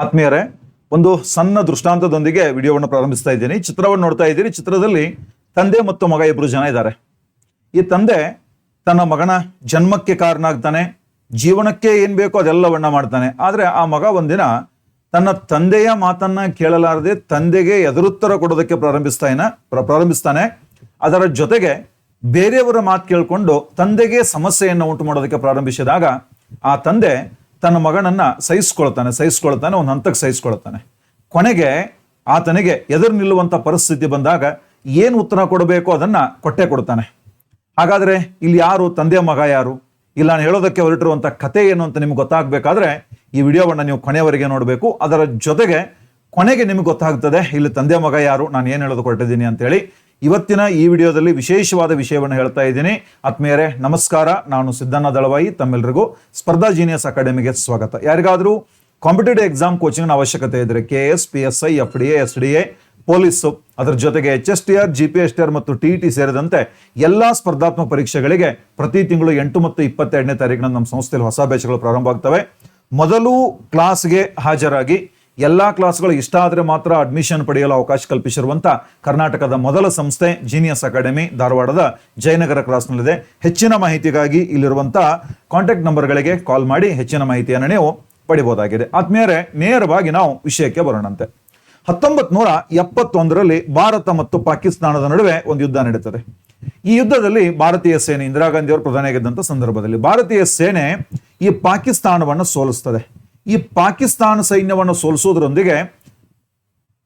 ಆತ್ಮೀಯರೇ, ಒಂದು ಸಣ್ಣ ದೃಷ್ಟಾಂತದೊಂದಿಗೆ ವಿಡಿಯೋವನ್ನು ಪ್ರಾರಂಭಿಸ್ತಾ ಇದ್ದೀನಿ. ಚಿತ್ರವನ್ನು ನೋಡ್ತಾ ಇದ್ದೀರಿ. ಚಿತ್ರದಲ್ಲಿ ತಂದೆ ಮತ್ತು ಮಗ ಇಬ್ಬರು ಜನ ಇದ್ದಾರೆ. ಈ ತಂದೆ ತನ್ನ ಮಗನ ಜನ್ಮಕ್ಕೆ ಕಾರಣ ಆಗ್ತಾನೆ ಜೀವನಕ್ಕೆ ಏನ್ ಬೇಕೋ ಅದೆಲ್ಲವನ್ನ ಮಾಡ್ತಾನೆ. ಆದ್ರೆ ಆ ಮಗ ಒಂದಿನ ತನ್ನ ತಂದೆಯ ಮಾತನ್ನ ಕೇಳಲಾರದೆ ತಂದೆಗೆ ಎದುರುತ್ತರ ಕೊಡೋದಕ್ಕೆ ಪ್ರಾರಂಭಿಸ್ತಾನ ಪ್ರ- ಪ್ರಾರಂಭಿಸ್ತಾನೆ. ಅದರ ಜೊತೆಗೆ ಬೇರೆಯವರ ಮಾತು ಕೇಳಿಕೊಂಡು ತಂದೆಗೆ ಸಮಸ್ಯೆಯನ್ನು ಉಂಟು ಮಾಡೋದಕ್ಕೆ ಪ್ರಾರಂಭಿಸಿದಾಗ ಆ ತಂದೆ ತನ್ನ ಮಗನನ್ನ ಸಹಿಸ್ಕೊಳ್ತಾನೆ ಸಹಿಸ್ಕೊಳ್ತಾನೆ ಒಂದು ಹಂತಕ್ಕೆ ಸಹಿಸ್ಕೊಳ್ತಾನೆ. ಕೊನೆಗೆ ಆತನಿಗೆ ಎದುರು ನಿಲ್ಲುವಂಥ ಪರಿಸ್ಥಿತಿ ಬಂದಾಗ ಏನು ಉತ್ತರ ಕೊಡಬೇಕು ಅದನ್ನು ಕೊಟ್ಟೆ ಕೊಡ್ತಾನೆ. ಹಾಗಾದರೆ ಇಲ್ಲಿ ಯಾರು ತಂದೆ ಮಗ ಯಾರು? ಇಲ್ಲ, ನಾನು ಹೇಳೋದಕ್ಕೆ ಹೊರಟಿರುವಂಥ ಕತೆ ಏನು ಅಂತ ನಿಮ್ಗೆ ಗೊತ್ತಾಗಬೇಕಾದ್ರೆ ಈ ವಿಡಿಯೋವನ್ನು ನೀವು ಕೊನೆಯವರೆಗೆ ನೋಡಬೇಕು. ಅದರ ಜೊತೆಗೆ ಕೊನೆಗೆ ನಿಮ್ಗೆ ಗೊತ್ತಾಗ್ತದೆ, ಇಲ್ಲಿ ತಂದೆ ಮಗ ಯಾರು, ನಾನು ಏನು ಹೇಳೋದು ಕೊಟ್ಟಿದ್ದೀನಿ ಅಂತೇಳಿ. ಇವತ್ತಿನ ಈ ವಿಡಿಯೋದಲ್ಲಿ ವಿಶೇಷವಾದ ವಿಷಯವನ್ನು ಹೇಳ್ತಾ ಇದ್ದೀನಿ. ಆತ್ಮೀಯರೇ, ನಮಸ್ಕಾರ. ನಾನು ಸಿದ್ದಣ್ಣ ದಳವಾಯಿ. ತಮ್ಮೆಲ್ಲರಿಗೂ ಸ್ಪರ್ಧಾ ಜೀನಿಯಸ್ ಅಕಾಡೆಮಿಗೆ ಸ್ವಾಗತ. ಯಾರಿಗಾದರೂ ಕಾಂಪಿಟೇಟಿವ್ ಎಕ್ಸಾಮ್ ಕೋಚಿಂಗ್ನ ಅವಶ್ಯಕತೆ ಇದ್ದರೆ K S P S I F D S D A, police, ಅದರ ಜೊತೆಗೆ H S T R, G P S T R ಮತ್ತು ಟಿ ಟಿ ಸೇರಿದಂತೆ ಎಲ್ಲ ಸ್ಪರ್ಧಾತ್ಮಕ ಪರೀಕ್ಷೆಗಳಿಗೆ ಪ್ರತಿ ತಿಂಗಳು ಎಂಟು ಮತ್ತು ಇಪ್ಪತ್ತೆರಡನೇ ತಾರೀಕಿನ ನಮ್ಮ ಸಂಸ್ಥೆಯಲ್ಲಿ ಹೊಸ ಬ್ಯಾಚ್ಗಳು ಪ್ರಾರಂಭ ಆಗ್ತವೆ ಮೊದಲು ಕ್ಲಾಸ್ಗೆ ಹಾಜರಾಗಿ ಎಲ್ಲಾ ಕ್ಲಾಸ್ಗಳು ಇಷ್ಟ ಆದರೆ ಮಾತ್ರ ಅಡ್ಮಿಷನ್ ಪಡೆಯಲು ಅವಕಾಶ ಕಲ್ಪಿಸಿರುವಂಥ ಕರ್ನಾಟಕದ ಮೊದಲ ಸಂಸ್ಥೆ ಜೀನಿಯಸ್ ಅಕಾಡೆಮಿ ಧಾರವಾಡದ ಜಯನಗರ ಕ್ರಾಸ್ನಲ್ಲಿದೆ ಹೆಚ್ಚಿನ ಮಾಹಿತಿಗಾಗಿ ಇಲ್ಲಿರುವಂಥ ಕಾಂಟ್ಯಾಕ್ಟ್ ನಂಬರ್ಗಳಿಗೆ ಕಾಲ್ ಮಾಡಿ ಹೆಚ್ಚಿನ ಮಾಹಿತಿಯನ್ನು ನೀವು ಪಡಿಬೋದಾಗಿದೆ. ಆದ್ಮೇಲೆ ನೇರವಾಗಿ ನಾವು ವಿಷಯಕ್ಕೆ ಬರೋಣಂತೆ. ಹತ್ತೊಂಬತ್ ನೂರ ಎಪ್ಪತ್ತೊಂದರಲ್ಲಿ ಭಾರತ ಮತ್ತು ಪಾಕಿಸ್ತಾನದ ನಡುವೆ ಒಂದು ಯುದ್ಧ ನಡೀತದೆ. ಈ ಯುದ್ಧದಲ್ಲಿ ಭಾರತೀಯ ಸೇನೆ ಇಂದಿರಾ ಗಾಂಧಿ ಅವರು ಪ್ರಧಾನಿಯಾಗಿದ್ದಂಥ ಸಂದರ್ಭದಲ್ಲಿ ಭಾರತೀಯ ಸೇನೆ ಈ ಪಾಕಿಸ್ತಾನವನ್ನು ಸೋಲಿಸ್ತದೆ. ಈ ಪಾಕಿಸ್ತಾನ ಸೈನ್ಯವನ್ನು ಸೋಲಿಸೋದ್ರೊಂದಿಗೆ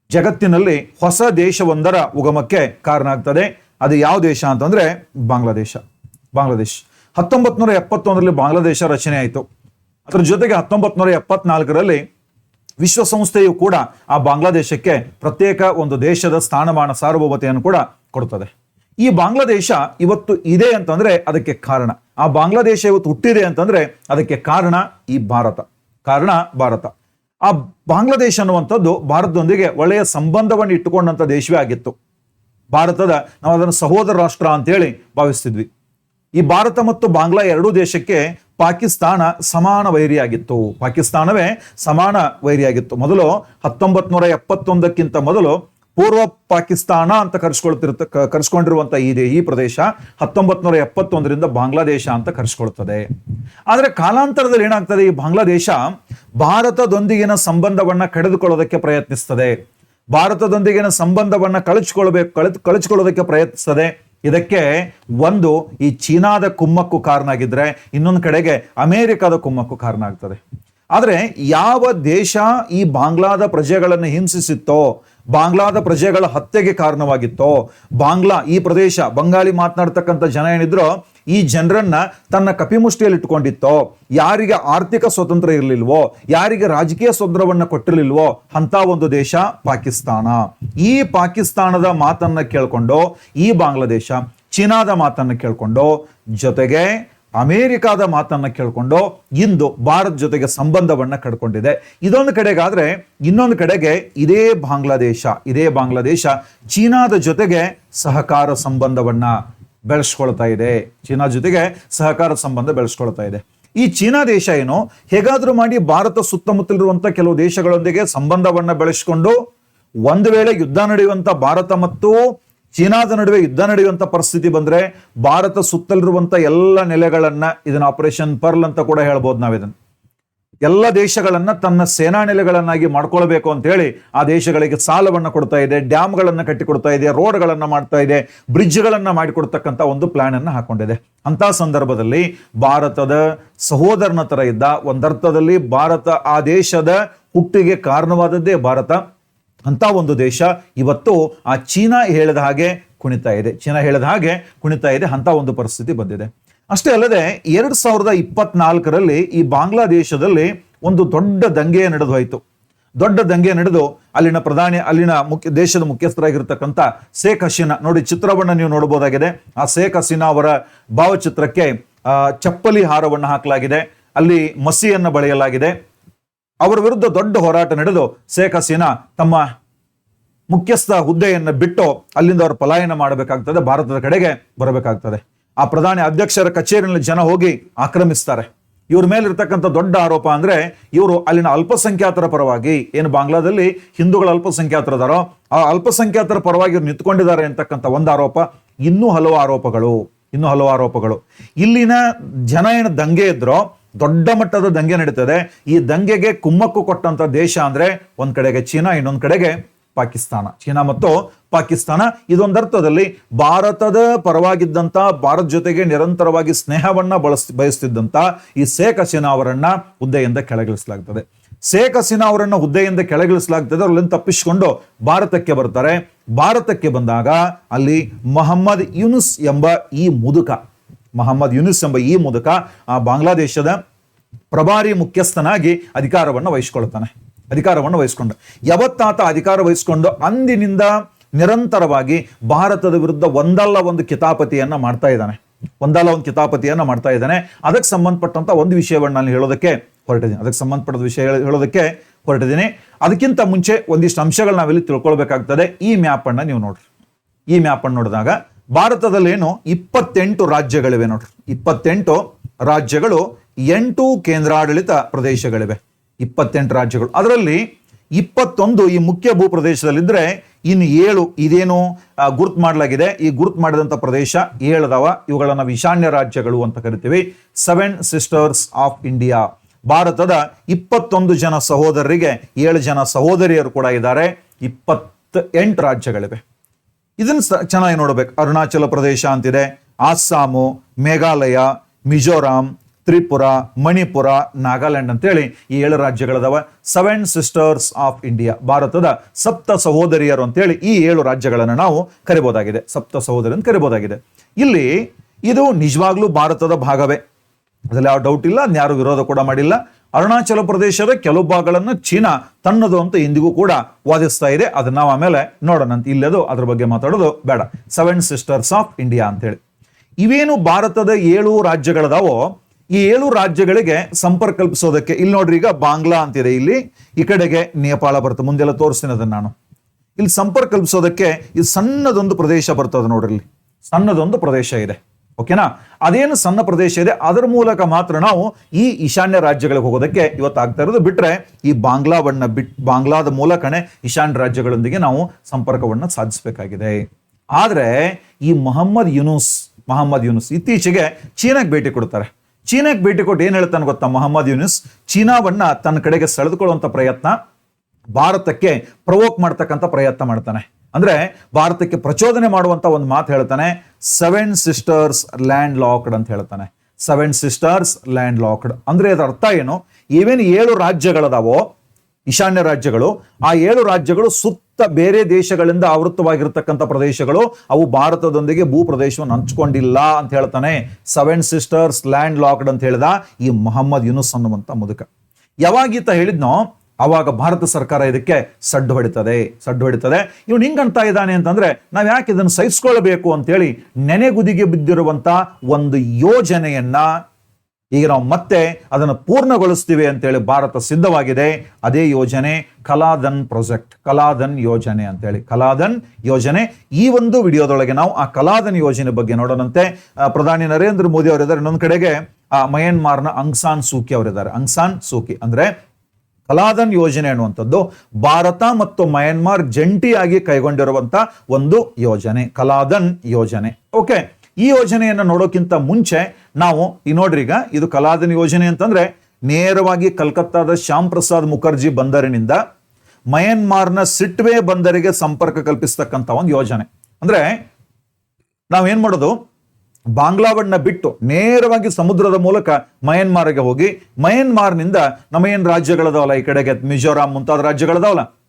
ಜಗತ್ತಿನಲ್ಲಿ ಹೊಸ ದೇಶವೊಂದರ ಉಗಮಕ್ಕೆ ಕಾರಣ ಆಗ್ತದೆ ಅದು ಯಾವ ದೇಶ ಅಂತಂದ್ರೆ ಬಾಂಗ್ಲಾದೇಶ. ಬಾಂಗ್ಲಾದೇಶ್. ಹತ್ತೊಂಬತ್ ನೂರ ಎಪ್ಪತ್ತೊಂದರಲ್ಲಿ ಬಾಂಗ್ಲಾದೇಶ ರಚನೆ ಆಯಿತು. ಅದರ ಜೊತೆಗೆ ಹತ್ತೊಂಬತ್ ನೂರ ಎಪ್ಪತ್ನಾಲ್ಕರಲ್ಲಿ ವಿಶ್ವಸಂಸ್ಥೆಯು ಕೂಡ ಆ ಬಾಂಗ್ಲಾದೇಶಕ್ಕೆ ಪ್ರತ್ಯೇಕ ಒಂದು ದೇಶದ ಸ್ಥಾನಮಾನ ಸಾರ್ವಭೌಮತೆಯನ್ನು ಕೂಡ ಕೊಡುತ್ತದೆ. ಈ ಬಾಂಗ್ಲಾದೇಶ ಇವತ್ತು ಇದೆ ಅಂತಂದ್ರೆ ಅದಕ್ಕೆ ಕಾರಣ. ಆ ಬಾಂಗ್ಲಾದೇಶ ಇವತ್ತು ಹುಟ್ಟಿದೆ ಅಂತಂದ್ರೆ ಅದಕ್ಕೆ ಕಾರಣ ಈ ಭಾರತ. ಕಾರಣ ಭಾರತ. ಆ ಬಾಂಗ್ಲಾದೇಶ ಅನ್ನುವಂಥದ್ದು ಭಾರತದೊಂದಿಗೆ ಒಳ್ಳೆಯ ಸಂಬಂಧವನ್ನು ಇಟ್ಟುಕೊಂಡಂಥ ದೇಶವೇ ಆಗಿತ್ತು. ಭಾರತದ ನಾವು ಅದನ್ನು ಸಹೋದರ ರಾಷ್ಟ್ರ ಅಂತೇಳಿ ಭಾವಿಸ್ತಿದ್ವಿ. ಈ ಭಾರತ ಮತ್ತು ಬಾಂಗ್ಲಾ ಎರಡೂ ದೇಶಕ್ಕೆ ಪಾಕಿಸ್ತಾನ ಸಮಾನ ವೈರಿಯಾಗಿತ್ತು. ಪಾಕಿಸ್ತಾನವೇ ಸಮಾನ ವೈರಿಯಾಗಿತ್ತು. ಮೊದಲು ಹತ್ತೊಂಬತ್ತು ನೂರ ಎಪ್ಪತ್ತೊಂದಕ್ಕಿಂತ ಮೊದಲು ಪೂರ್ವ ಪಾಕಿಸ್ತಾನ ಅಂತ ಕರೆಸ್ಕೊಳ್ತಿರ್ತ ಕ- ಕರೆಸ್ಕೊಂಡಿರುವಂತ ಈ ಈ ಪ್ರದೇಶ ಹತ್ತೊಂಬತ್ ನೂರ ಎಪ್ಪತ್ತೊಂದರಿಂದ ಬಾಂಗ್ಲಾದೇಶ ಅಂತ ಕರೆಸ್ಕೊಳ್ತದೆ. ಆದರೆ ಕಾಲಾಂತರದಲ್ಲಿ ಏನಾಗ್ತದೆ? ಈ ಬಾಂಗ್ಲಾದೇಶ ಭಾರತದೊಂದಿಗಿನ ಸಂಬಂಧವನ್ನು ಕಡಿದುಕೊಳ್ಳೋದಕ್ಕೆ ಪ್ರಯತ್ನಿಸ್ತದೆ. ಭಾರತದೊಂದಿಗಿನ ಸಂಬಂಧವನ್ನು ಕಳಚಿಕೊಳ್ಬೇಕು ಕಳೆದು, ಕಳಚಿಕೊಳ್ಳೋದಕ್ಕೆ ಪ್ರಯತ್ನಿಸ್ತದೆ. ಇದಕ್ಕೆ ಒಂದು ಈ ಚೀನಾದ ಕುಮ್ಮಕ್ಕು ಕಾರಣ ಆಗಿದ್ರೆ ಇನ್ನೊಂದು ಕಡೆಗೆ ಅಮೇರಿಕಾದ ಕುಮ್ಮಕ್ಕು ಕಾರಣ ಆಗ್ತದೆ. ಆದರೆ ಯಾವ ದೇಶ ಈ ಬಾಂಗ್ಲಾದ ಪ್ರಜೆಗಳನ್ನು ಹಿಂಸಿಸಿತ್ತೋ ಬಾಂಗ್ಲಾದ ಪ್ರಜೆಗಳ ಹತ್ಯೆಗೆ ಕಾರಣವಾಗಿತ್ತೋ, ಬಾಂಗ್ಲಾ ಈ ಪ್ರದೇಶ ಬಂಗಾಳಿ ಮಾತನಾಡ್ತಕ್ಕಂಥ ಜನ ಏನಿದ್ರು, ಈ ಜನರನ್ನ ತನ್ನ ಕಪಿಮುಷ್ಟಿಯಲ್ಲಿ ಇಟ್ಕೊಂಡಿತ್ತೋ ಯಾರಿಗೆ ಆರ್ಥಿಕ ಸ್ವತಂತ್ರ ಇರಲಿಲ್ವೋ, ಯಾರಿಗೆ ರಾಜಕೀಯ ಸ್ವತಂತ್ರವನ್ನು ಕೊಟ್ಟಿರಲಿಲ್ವೋ ಅಂತ ಒಂದು ದೇಶ ಪಾಕಿಸ್ತಾನ. ಈ ಪಾಕಿಸ್ತಾನದ ಮಾತನ್ನ ಕೇಳ್ಕೊಂಡು, ಈ ಬಾಂಗ್ಲಾದೇಶ ಚೀನಾದ ಮಾತನ್ನು ಕೇಳ್ಕೊಂಡು, ಜೊತೆಗೆ ಅಮೇರಿಕಾದ ಮಾತನ್ನು ಕೇಳಿಕೊಂಡು ಇಂದು ಭಾರತ ಜೊತೆಗೆ ಸಂಬಂಧವನ್ನು ಕಡ್ಕೊಂಡಿದೆ. ಇದೊಂದು ಕಡೆಗಾದರೆ ಇನ್ನೊಂದು ಕಡೆಗೆ ಇದೇ ಬಾಂಗ್ಲಾದೇಶ ಇದೇ ಬಾಂಗ್ಲಾದೇಶ ಚೀನಾದ ಜೊತೆಗೆ ಸಹಕಾರ ಸಂಬಂಧವನ್ನು ಬೆಳೆಸ್ಕೊಳ್ತಾ ಇದೆ. ಚೀನಾ ಜೊತೆಗೆ ಸಹಕಾರ ಸಂಬಂಧ ಬೆಳೆಸ್ಕೊಳ್ತಾ ಇದೆ. ಈ ಚೀನಾ ದೇಶ ಏನು? ಹೇಗಾದರೂ ಮಾಡಿ ಭಾರತ ಸುತ್ತಮುತ್ತಲಿರುವಂಥ ಕೆಲವು ದೇಶಗಳೊಂದಿಗೆ ಸಂಬಂಧವನ್ನು ಬೆಳೆಸ್ಕೊಂಡು ಒಂದು ವೇಳೆ ಯುದ್ಧ ನಡೆಯುವಂಥ ಭಾರತ ಮತ್ತು ಚೀನಾದ ನಡುವೆ ಯುದ್ಧ ನಡೆಯುವಂಥ ಪರಿಸ್ಥಿತಿ ಬಂದ್ರೆ ಭಾರತ ಸುತ್ತಲಿರುವಂತ ಎಲ್ಲ ನೆಲೆಗಳನ್ನ ಇದನ್ನ ಆಪರೇಷನ್ ಪರ್ಲ್ ಅಂತ ಕೂಡ ಹೇಳ್ಬೋದು ನಾವಿದನ್ನ ಎಲ್ಲ ದೇಶಗಳನ್ನ ತನ್ನ ಸೇನಾ ನೆಲೆಗಳನ್ನಾಗಿ ಮಾಡ್ಕೊಳ್ಬೇಕು ಅಂತ ಹೇಳಿ ಆ ದೇಶಗಳಿಗೆ ಸಾಲವನ್ನು ಕೊಡ್ತಾ ಇದೆ, ಡ್ಯಾಮ್ಗಳನ್ನು ಕಟ್ಟಿಕೊಡ್ತಾ ಇದೆ, ರೋಡ್ಗಳನ್ನ ಮಾಡ್ತಾ ಇದೆ, ಬ್ರಿಡ್ಜ್ಗಳನ್ನು ಮಾಡಿಕೊಡ್ತಕ್ಕಂಥ ಒಂದು ಪ್ಲಾನ್ ಅನ್ನ ಹಾಕೊಂಡಿದೆ. ಅಂತ ಸಂದರ್ಭದಲ್ಲಿ ಭಾರತದ ಸಹೋದರನ ಥರ ಇದ್ದ, ಒಂದರ್ಥದಲ್ಲಿ ಭಾರತ ಆ ದೇಶದ ಹುಟ್ಟಿಗೆ ಕಾರಣವಾದದ್ದೇ ಭಾರತ. ಅಂತ ಒಂದು ದೇಶ ಇವತ್ತು ಆ ಚೀನಾ ಹೇಳಿದ ಹಾಗೆ ಕುಣಿತಾ ಇದೆ. ಚೀನಾ ಹೇಳಿದ ಹಾಗೆ ಕುಣಿತಾ ಇದೆ ಅಂತ ಒಂದು ಪರಿಸ್ಥಿತಿ ಬಂದಿದೆ. ಅಷ್ಟೇ ಅಲ್ಲದೆ ಎರಡು ಸಾವಿರದ ಇಪ್ಪತ್ನಾಲ್ಕರಲ್ಲಿ ಈ ಬಾಂಗ್ಲಾದೇಶದಲ್ಲಿ ಒಂದು ದೊಡ್ಡ ದಂಗೆ ನಡೆದು ಹೋಯಿತು. ದೊಡ್ಡ ದಂಗೆ ನಡೆದು ಅಲ್ಲಿನ ಪ್ರಧಾನಿ, ಅಲ್ಲಿನ ಮುಖ್ಯ, ದೇಶದ ಮುಖ್ಯಸ್ಥರಾಗಿರ್ತಕ್ಕಂಥ ಶೇಖ್ ಹಸೀನಾ, ನೋಡಿ ಚಿತ್ರವನ್ನ ನೀವು ನೋಡಬಹುದಾಗಿದೆ. ಆ ಶೇಖ್ ಹಸೀನಾ ಅವರ ಭಾವಚಿತ್ರಕ್ಕೆ ಚಪ್ಪಲಿ ಹಾರವನ್ನು ಹಾಕಲಾಗಿದೆ. ಅಲ್ಲಿ ಮಸಿಯನ್ನು ಬಳೆಯಲಾಗಿದೆ. ಅವರ ವಿರುದ್ಧ ದೊಡ್ಡ ಹೋರಾಟ ನಡೆದು ಶೇಖ್ ಹಸೀನಾ ತಮ್ಮ ಮುಖ್ಯಸ್ಥ ಹುದ್ದೆಯನ್ನು ಬಿಟ್ಟು ಅಲ್ಲಿಂದ ಅವರು ಪಲಾಯನ ಮಾಡಬೇಕಾಗ್ತದೆ, ಭಾರತದ ಕಡೆಗೆ ಬರಬೇಕಾಗ್ತದೆ. ಆ ಪ್ರಧಾನಿ ಅಧ್ಯಕ್ಷರ ಕಚೇರಿಯಲ್ಲಿ ಜನ ಹೋಗಿ ಆಕ್ರಮಿಸ್ತಾರೆ. ಇವ್ರ ಮೇಲೆ ಇರ್ತಕ್ಕಂಥ ದೊಡ್ಡ ಆರೋಪ ಅಂದ್ರೆ ಇವರು ಅಲ್ಲಿನ ಅಲ್ಪಸಂಖ್ಯಾತರ ಪರವಾಗಿ, ಏನು ಬಾಂಗ್ಲಾದಲ್ಲಿ ಹಿಂದೂಗಳ ಅಲ್ಪಸಂಖ್ಯಾತರದಾರೋ ಆ ಅಲ್ಪಸಂಖ್ಯಾತರ ಪರವಾಗಿ ಇವ್ರು ನಿಂತ್ಕೊಂಡಿದ್ದಾರೆ ಅಂತಕ್ಕಂಥ ಒಂದು ಆರೋಪ, ಇನ್ನೂ ಹಲವು ಆರೋಪಗಳು, ಇನ್ನೂ ಹಲವು ಆರೋಪಗಳು. ಇಲ್ಲಿನ ಜನ ಏನು ದಂಗೆ ಇದ್ರೋ ದೊಡ್ಡ ಮಟ್ಟದ ದಂಗೆ ನಡೀತದೆ. ಈ ದಂಗೆಗೆ ಕುಮ್ಮಕ್ಕು ಕೊಟ್ಟಂತ ದೇಶ ಅಂದ್ರೆ ಒಂದ್ ಕಡೆಗೆ ಚೀನಾ, ಇನ್ನೊಂದ್ ಕಡೆಗೆ ಪಾಕಿಸ್ತಾನ. ಚೀನಾ ಮತ್ತು ಪಾಕಿಸ್ತಾನ ಇದೊಂದರ್ಥದಲ್ಲಿ ಭಾರತದ ಪರವಾಗಿದ್ದಂತ, ಭಾರತ ಜೊತೆಗೆ ನಿರಂತರವಾಗಿ ಸ್ನೇಹವನ್ನ ಬಳಸ್ ಬಯಸ್ತಿದ್ದಂಥ ಈ ಶೇಖ್ ಹಸೀನಾ ಅವರನ್ನ ಹುದ್ದೆಯಿಂದ ಕೆಳಗಿಳಿಸಲಾಗ್ತದೆ. ಶೇಖ್ ಹಸೀನಾ ಅವರನ್ನ ಹುದ್ದೆಯಿಂದ ಕೆಳಗಿಳಿಸಲಾಗ್ತದೆ. ಅವರಲ್ಲಿಂದ ತಪ್ಪಿಸಿಕೊಂಡು ಭಾರತಕ್ಕೆ ಬರ್ತಾರೆ. ಭಾರತಕ್ಕೆ ಬಂದಾಗ ಅಲ್ಲಿ ಮೊಹಮ್ಮದ್ ಯುನುಸ್ ಎಂಬ ಈ ಮುದುಕ ಮೊಹಮ್ಮದ್ ಯುನಿಸ್ ಎಂಬ ಈ ಮೂಲಕ ಆ ಬಾಂಗ್ಲಾದೇಶದ ಪ್ರಭಾರಿ ಮುಖ್ಯಸ್ಥನಾಗಿ ಅಧಿಕಾರವನ್ನು ವಹಿಸ್ಕೊಳ್ತಾನೆ. ಅಧಿಕಾರವನ್ನು ವಹಿಸ್ಕೊಂಡ. ಯಾವತ್ತಾತ ಅಧಿಕಾರ ವಹಿಸ್ಕೊಂಡು ಅಂದಿನಿಂದ ನಿರಂತರವಾಗಿ ಭಾರತದ ವಿರುದ್ಧ ಒಂದಲ್ಲ ಒಂದು ಕಿತಾಪತಿಯನ್ನು ಮಾಡ್ತಾ ಇದ್ದಾನೆ. ಒಂದಲ್ಲ ಒಂದು ಕಿತಾಪತಿಯನ್ನು ಮಾಡ್ತಾ ಇದ್ದಾನೆ. ಅದಕ್ಕೆ ಸಂಬಂಧಪಟ್ಟಂತ ಒಂದು ವಿಷಯವನ್ನು ನಾನು ಹೇಳೋದಕ್ಕೆ ಹೊರಟಿದ್ದೀನಿ. ಅದಕ್ಕೆ ಸಂಬಂಧಪಟ್ಟ ವಿಷಯ ಹೇಳೋದಕ್ಕೆ ಹೊರಟಿದ್ದೀನಿ. ಅದಕ್ಕಿಂತ ಮುಂಚೆ ಒಂದಿಷ್ಟು ಅಂಶಗಳು ನಾವಿಲ್ಲಿ ತಿಳ್ಕೊಳ್ಬೇಕಾಗ್ತದೆ. ಈ ಮ್ಯಾಪನ್ನು ನೀವು ನೋಡ್ರಿ. ಈ ಮ್ಯಾಪನ್ನು ನೋಡಿದಾಗ ಭಾರತದಲ್ಲೇನು ಇಪ್ಪತ್ತೆಂಟು ರಾಜ್ಯಗಳಿವೆ ನೋಡ್ರಿ. ಇಪ್ಪತ್ತೆಂಟು ರಾಜ್ಯಗಳು, ಎಂಟು ಕೇಂದ್ರಾಡಳಿತ ಪ್ರದೇಶಗಳಿವೆ. ಇಪ್ಪತ್ತೆಂಟು ರಾಜ್ಯಗಳು. ಅದರಲ್ಲಿ ಇಪ್ಪತ್ತೊಂದು ಈ ಮುಖ್ಯ ಭೂ ಪ್ರದೇಶದಲ್ಲಿದ್ರೆ ಇನ್ನು ಏಳು ಇದೇನು ಗುರುತು ಮಾಡಲಾಗಿದೆ. ಈ ಗುರುತು ಮಾಡಿದಂಥ ಪ್ರದೇಶ ಏಳದವ. ಇವುಗಳನ್ನು ಈಶಾನ್ಯ ರಾಜ್ಯಗಳು ಅಂತ ಕರಿತೀವಿ. ಸೆವೆನ್ ಸಿಸ್ಟರ್ಸ್ ಆಫ್ ಇಂಡಿಯಾ ಭಾರತದ ಇಪ್ಪತ್ತೊಂದು ಜನ ಸಹೋದರರಿಗೆ ಏಳು ಜನ ಸಹೋದರಿಯರು ಕೂಡ ಇದ್ದಾರೆ. ಇಪ್ಪತ್ತ ಎಂಟು ರಾಜ್ಯಗಳಿವೆ. ಇದನ್ನ ಚೆನ್ನಾಗಿ ನೋಡಬೇಕು. ಅರುಣಾಚಲ ಪ್ರದೇಶ ಅಂತಿದೆ. ಅಸ್ಸಾಮು, ಮೇಘಾಲಯ, ಮಿಜೋರಾಂ, ತ್ರಿಪುರ, ಮಣಿಪುರ, ನಾಗಾಲ್ಯಾಂಡ್ ಅಂತೇಳಿ ಈ ಏಳು ರಾಜ್ಯಗಳದವ. ಸೆವೆನ್ ಸಿಸ್ಟರ್ಸ್ ಆಫ್ ಇಂಡಿಯಾ ಭಾರತದ ಸಪ್ತ ಸಹೋದರಿಯರು ಅಂತೇಳಿ ಈ ಏಳು ರಾಜ್ಯಗಳನ್ನು ನಾವು ಕರಿಬೋದಾಗಿದೆ. ಸಪ್ತ ಸಹೋದರಿ ಅಂತ ಕರಿಬೋದಾಗಿದೆ. ಇಲ್ಲಿ ಇದು ನಿಜವಾಗ್ಲೂ ಭಾರತದ ಭಾಗವೇ. ಅದರಲ್ಲಿ ಯಾವ ಡೌಟ್ ಇಲ್ಲ ಯಾರು ವಿರೋಧ ಕೂಡ ಮಾಡಿಲ್ಲ. ಅರುಣಾಚಲ ಪ್ರದೇಶದ ಕೆಲವು ಭಾಗಗಳನ್ನು ಚೀನಾ ತನ್ನದು ಅಂತ ಇಂದಿಗೂ ಕೂಡ ವಾದಿಸ್ತಾ ಇದೆ. ಅದನ್ನ ನಾವು ಆಮೇಲೆ ನೋಡೋಣ ಅಂತ ಇಲ್ಲದು ಅದ್ರ ಬಗ್ಗೆ ಮಾತಾಡೋದು ಬೇಡ. ಸೆವೆನ್ ಸಿಸ್ಟರ್ಸ್ ಆಫ್ ಇಂಡಿಯಾ ಅಂತೇಳಿ ಇವೇನು ಭಾರತದ ಏಳು ರಾಜ್ಯಗಳದಾವೋ, ಈ ಏಳು ರಾಜ್ಯಗಳಿಗೆ ಸಂಪರ್ಕ ಕಲ್ಪಿಸೋದಕ್ಕೆ ಇಲ್ಲಿ ನೋಡ್ರಿ ಈಗ ಬಾಂಗ್ಲಾ ಅಂತಿದೆ ಇಲ್ಲಿ. ಈ ಕಡೆಗೆ ನೇಪಾಳ ಬರುತ್ತೆ ಮುಂದೆಲ್ಲ ತೋರಿಸ್ತೀನಿ ಅದನ್ನ ನಾನು. ಇಲ್ಲಿ ಸಂಪರ್ಕ ಕಲ್ಪಿಸೋದಕ್ಕೆ ಇದು ಸಣ್ಣದೊಂದು ಪ್ರದೇಶ ಬರ್ತದೆ ನೋಡ್ರಿ ಇಲ್ಲಿ. ಸಣ್ಣದೊಂದು ಪ್ರದೇಶ ಇದೆ. ಓಕೆನಾ? ಅದೇನು ಸಣ್ಣ ಪ್ರದೇಶ ಇದೆ, ಅದರ ಮೂಲಕ ಮಾತ್ರ ನಾವು ಈ ಈಶಾನ್ಯ ರಾಜ್ಯಗಳಿಗೆ ಹೋಗೋದಕ್ಕೆ ಇವತ್ತು ಆಗ್ತಾ ಇರೋದು. ಬಿಟ್ರೆ ಈ ಬಾಂಗ್ಲಾವನ್ನ ಬಿಟ್, ಬಾಂಗ್ಲಾದ ಮೂಲಕನೇ ಈಶಾನ್ಯ ರಾಜ್ಯಗಳೊಂದಿಗೆ ನಾವು ಸಂಪರ್ಕವನ್ನು ಸಾಧಿಸಬೇಕಾಗಿದೆ. ಆದ್ರೆ ಈ ಮೊಹಮ್ಮದ್ ಯುನೂಸ್ ಮೊಹಮ್ಮದ್ ಯುನೂಸ್ ಇತ್ತೀಚೆಗೆ ಚೀನಾಕ್ಕೆ ಭೇಟಿ ಕೊಡ್ತಾರೆ. ಚೀನಾಕ್ಕೆ ಭೇಟಿ ಕೊಟ್ಟು ಏನು ಹೇಳ್ತಾನೆ ಗೊತ್ತಾ ಮೊಹಮ್ಮದ್ ಯುನೂಸ್? ಚೀನಾವನ್ನ ತನ್ನ ಕಡೆಗೆ ಸೆಳೆದುಕೊಳ್ಳುವಂಥ ಪ್ರಯತ್ನ ಭಾರತಕ್ಕೆ ಪ್ರವೋಕ್ ಮಾಡ್ತಕ್ಕಂಥ ಪ್ರಯತ್ನ ಮಾಡ್ತಾನೆ. ಅಂದ್ರೆ ಭಾರತಕ್ಕೆ ಪ್ರಚೋದನೆ ಮಾಡುವಂತ ಒಂದು ಮಾತು ಹೇಳ್ತಾನೆ ಸೆವೆನ್ ಸಿಸ್ಟರ್ಸ್ ಲ್ಯಾಂಡ್ ಲಾಕ್ಡ್ ಅಂತ ಹೇಳ್ತಾನೆ. ಸೆವೆನ್ ಸಿಸ್ಟರ್ಸ್ ಲ್ಯಾಂಡ್ ಲಾಕ್ಡ್ ಅಂದ್ರೆ ಅದರ ಅರ್ಥ ಏನು? ಇವೇನು ಏಳು ರಾಜ್ಯಗಳದಾವೋ, ಈಶಾನ್ಯ ರಾಜ್ಯಗಳು, ಆ ಏಳು ರಾಜ್ಯಗಳು ಸುತ್ತ ಬೇರೆ ದೇಶಗಳಿಂದ ಆವೃತವಾಗಿರ್ತಕ್ಕಂಥ ಪ್ರದೇಶಗಳು, ಅವು ಭಾರತದೊಂದಿಗೆ ಭೂ ಪ್ರದೇಶವನ್ನು ಹಂಚ್ಕೊಂಡಿಲ್ಲ ಅಂತ ಹೇಳ್ತಾನೆ. ಸೆವೆನ್ ಸಿಸ್ಟರ್ಸ್ ಲ್ಯಾಂಡ್ ಲಾಕ್ಡ್ ಅಂತ ಹೇಳಿದ ಈ ಮೊಹಮ್ಮದ್ ಯುನುಸ್ ಅನ್ನುವಂಥ ಮುದುಕ. ಯಾವಾಗ ಈತ ಹೇಳಿದ್ನೋ ಅವಾಗ ಭಾರತ ಸರ್ಕಾರ ಇದಕ್ಕೆ ಸಡ್ಡು ಹೊಡಿತದೆ ಸಡ್ಡು ಹೊಡಿತದೆ. ಇವನು ಹಿಂಗಂತ ಇದ್ದಾನೆ ಅಂತಂದ್ರೆ ನಾವು ಯಾಕೆ ಇದನ್ನು ಸಹಿಸ್ಕೊಳ್ಬೇಕು ಅಂತೇಳಿ ನೆನೆಗುದಿಗೆ ಬಿದ್ದಿರುವಂತ ಒಂದು ಯೋಜನೆಯನ್ನ ಈಗ ನಾವು ಮತ್ತೆ ಅದನ್ನು ಪೂರ್ಣಗೊಳಿಸ್ತೀವಿ ಅಂತೇಳಿ ಭಾರತ ಸಿದ್ಧವಾಗಿದೆ. ಅದೇ ಯೋಜನೆ ಕಲಾದನ್ ಪ್ರಾಜೆಕ್ಟ್ ಕಲಾದನ್ ಯೋಜನೆ ಅಂತೇಳಿ ಕಲಾದನ್ ಯೋಜನೆ. ಈ ಒಂದು ವಿಡಿಯೋದೊಳಗೆ ನಾವು ಆ ಕಲಾದನ್ ಯೋಜನೆ ಬಗ್ಗೆ ನೋಡೋಣಂತೆ. ಪ್ರಧಾನಿ ನರೇಂದ್ರ ಮೋದಿ ಅವರಿದ್ದಾರೆ. ಇನ್ನೊಂದು ಕಡೆಗೆ ಆ, ಮಯನ್ಮಾರ್ನ ಅಂಗ್ಸಾನ್ ಸೂಕಿ ಅವರಿದ್ದಾರೆ. ಅಂಗ್ಸಾನ್ ಸೂಕಿ ಅಂದ್ರೆ ಕಲಾದನ್ ಯೋಜನೆ ಅನ್ನುವಂಥದ್ದು ಭಾರತ ಮತ್ತು ಮಯನ್ಮಾರ್ ಜಂಟಿಯಾಗಿ ಕೈಗೊಂಡಿರುವಂತ ಒಂದು ಯೋಜನೆ ಕಲಾದನ್ ಯೋಜನೆ. ಓಕೆ ಈ ಯೋಜನೆಯನ್ನು ನೋಡೋಕ್ಕಿಂತ ಮುಂಚೆ ನಾವು ಈ ನೋಡ್ರಿ ಈಗ, ಇದು ಕಲಾದನ್ ಯೋಜನೆ ಅಂತಂದ್ರೆ ನೇರವಾಗಿ ಕಲ್ಕತ್ತಾದ ಶ್ಯಾಮ್ ಪ್ರಸಾದ್ ಮುಖರ್ಜಿ ಬಂದರಿನಿಂದ ಮಯನ್ಮಾರ್ನ ಸಿಟ್ವೆ ಬಂದರಿಗೆ ಸಂಪರ್ಕ ಕಲ್ಪಿಸ್ತಕ್ಕಂಥ ಒಂದು ಯೋಜನೆ. ಅಂದ್ರೆ ನಾವೇನ್ ಮಾಡೋದು? ಬಾಂಗ್ಲಾವನ್ನ ಬಿಟ್ಟು ನೇರವಾಗಿ ಸಮುದ್ರದ ಮೂಲಕ ಮಯನ್ಮಾರ್ಗೆ ಹೋಗಿ, ಮಯನ್ಮಾರ್ನಿಂದ ನಮ್ಮ ಏನು ರಾಜ್ಯಗಳದಾವಲ್ಲ ಈ ಕಡೆಗೆ? ಮಿಜೋರಾಂ ಮುಂತಾದ ರಾಜ್ಯಗಳದಾವಲ್ಲ?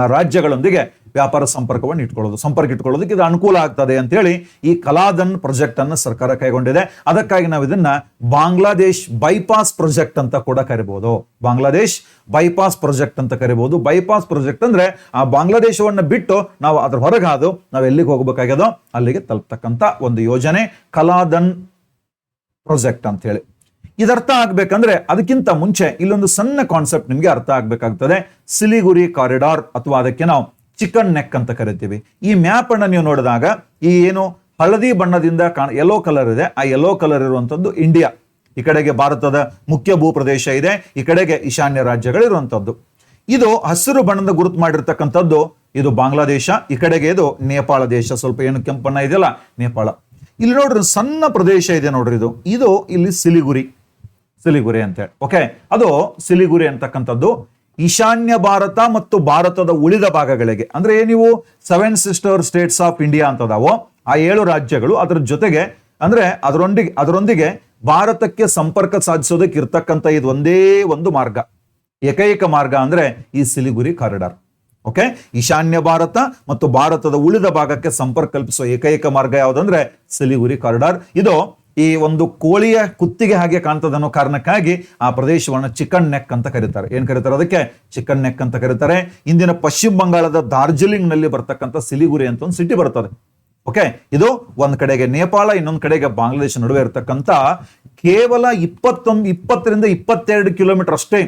ಆ ರಾಜ್ಯಗಳೊಂದಿಗೆ ವ್ಯಾಪಾರ ಸಂಪರ್ಕವನ್ನು ಇಟ್ಕೊಳ್ಳೋದು, ಸಂಪರ್ಕ ಇಟ್ಕೊಳ್ಳೋದಕ್ಕೆ ಇದು ಅನುಕೂಲ ಆಗ್ತದೆ ಅಂತೇಳಿ ಈ ಕಲಾದನ್ ಪ್ರಾಜೆಕ್ಟ್ ಅನ್ನು ಸರ್ಕಾರ ಕೈಗೊಂಡಿದೆ. ಅದಕ್ಕಾಗಿ ನಾವು ಇದನ್ನ ಬಾಂಗ್ಲಾದೇಶ್ ಬೈಪಾಸ್ ಪ್ರಾಜೆಕ್ಟ್ ಅಂತ ಕೂಡ ಕರಿಬಹುದು ಬಾಂಗ್ಲಾದೇಶ್ ಬೈಪಾಸ್ ಪ್ರಾಜೆಕ್ಟ್ ಅಂತ ಕರಿಬಹುದು ಬೈಪಾಸ್ ಪ್ರಾಜೆಕ್ಟ್ ಅಂದ್ರೆ ಆ ಬಾಂಗ್ಲಾದೇಶವನ್ನು ಬಿಟ್ಟು ನಾವು ಅದ್ರ ಹೊರಗಾದು ನಾವು ಎಲ್ಲಿಗೆ ಹೋಗಬೇಕಾಗ್ಯದೋ ಅಲ್ಲಿಗೆ ತಲುಪ್ತಕ್ಕಂಥ ಒಂದು ಯೋಜನೆ ಕಲಾದನ್ ಪ್ರಾಜೆಕ್ಟ್ ಅಂತ ಹೇಳಿ. ಇದರ್ಥ ಆಗ್ಬೇಕಂದ್ರೆ ಅದಕ್ಕಿಂತ ಮುಂಚೆ ಇಲ್ಲೊಂದು ಸಣ್ಣ ಕಾನ್ಸೆಪ್ಟ್ ನಿಮ್ಗೆ ಅರ್ಥ ಆಗ್ಬೇಕಾಗ್ತದೆ. ಸಿಲಿಗುರಿ ಕಾರಿಡಾರ್ ಅಥವಾ ಅದಕ್ಕೆ ನಾವು ಚಿಕನ್ ನೆಕ್ ಅಂತ ಕರಿತೀವಿ. ಈ ಮ್ಯಾಪ್ ಅನ್ನ ನೀವು ನೋಡಿದಾಗ ಈ ಏನು ಹಳದಿ ಬಣ್ಣದಿಂದ ಕಾಣ ಯೆಲ್ಲೋ ಕಲರ್ ಇದೆ. ಆ ಯೆಲ್ಲೋ ಕಲರ್ ಇರುವಂತದ್ದು ಇಂಡಿಯಾ ಈ ಕಡೆಗೆ ಭಾರತದ ಮುಖ್ಯ ಭೂಪ್ರದೇಶ ಇದೆ. ಈ ಕಡೆಗೆ ಈಶಾನ್ಯ ರಾಜ್ಯಗಳು ಇರುವಂತದ್ದು ಇದು ಹಸಿರು ಬಣ್ಣದ ಗುರುತು ಮಾಡಿರ್ತಕ್ಕಂಥದ್ದು ಇದು ಬಾಂಗ್ಲಾದೇಶ. ಈ ಕಡೆಗೆ ಇದು ನೇಪಾಳ ದೇಶ. ಸ್ವಲ್ಪ ಏನು ಕೆಂಪಣ್ಣ ಇದೆಯಲ್ಲ, ನೇಪಾಳ. ಇಲ್ಲಿ ನೋಡ್ರಿ ಸಣ್ಣ ಪ್ರದೇಶ ಇದೆ ನೋಡ್ರಿ ಇದು. ಇದು ಇಲ್ಲಿ ಸಿಲಿಗುರಿ. ಸಿಲಿಗುರಿ ಅಂತೇಳಿ ಓಕೆ ಅದು ಸಿಲಿಗುರಿ ಅಂತಕ್ಕಂಥದ್ದು. ಈಶಾನ್ಯ ಭಾರತ ಮತ್ತು ಭಾರತದ ಉಳಿದ ಭಾಗಗಳಿಗೆ. ಅಂದ್ರೆ ನೀವು seven sister states of India ಅಂತದಾವೋ. ಆ ಏಳು ರಾಜ್ಯಗಳು ಅದರ ಜೊತೆಗೆ, ಅಂದ್ರೆ ಅದರೊಂದಿಗೆ ಅದರೊಂದಿಗೆ ಭಾರತಕ್ಕೆ ಸಂಪರ್ಕ ಸಾಧಿಸೋದಕ್ಕೆ ಇರ್ತಕ್ಕಂಥ ಇದು ಒಂದೇ ಒಂದು ಮಾರ್ಗ. ಏಕೈಕ ಮಾರ್ಗ ಅಂದ್ರೆ ಈ ಸಿಲಿಗುರಿ ಕಾರಿಡಾರ್ ಓಕೆ ಈಶಾನ್ಯ ಭಾರತ ಮತ್ತು ಭಾರತದ ಉಳಿದ ಭಾಗಕ್ಕೆ ಸಂಪರ್ಕ ಕಲ್ಪಿಸುವ ಏಕೈಕ ಮಾರ್ಗ ಯಾವುದಂದ್ರೆ ಸಿಲಿಗುರಿ ಕಾರಿಡಾರ್ ಇದು ಈ ಒಂದು ಕೋಳಿಯ ಕುತ್ತಿಗೆ ಹಾಗೆ ಕಾಣ್ತದೆ ಅನ್ನೋ ಕಾರಣಕ್ಕಾಗಿ ಆ ಪ್ರದೇಶವನ್ನು ಚಿಕನ್ ನೆಕ್ ಅಂತ ಕರೀತಾರೆ. ಏನ್ ಕರೀತಾರೆ ಅದಕ್ಕೆ? ಚಿಕನ್ ನೆಕ್ ಅಂತ ಕರೀತಾರೆ. ಇಂದಿನ ಪಶ್ಚಿಮ ಬಂಗಾಳದ ದಾರ್ಜಿಲಿಂಗ್ನಲ್ಲಿ ಬರ್ತಕ್ಕಂಥ ಸಿಲಿಗುರಿ ಅಂತ ಒಂದು ಸಿಟಿ ಬರ್ತದೆ. ಓಕೆ ಇದು ಒಂದ್ ಕಡೆಗೆ ನೇಪಾಳ, ಇನ್ನೊಂದ್ ಕಡೆಗೆ ಬಾಂಗ್ಲಾದೇಶ ನಡುವೆ ಇರತಕ್ಕಂಥ ಕೇವಲ ಇಪ್ಪತ್ತೊಂದು, ಇಪ್ಪತ್ತರಿಂದ ಇಪ್ಪತ್ತೆರಡು ಕಿಲೋಮೀಟರ್ ಅಷ್ಟೇ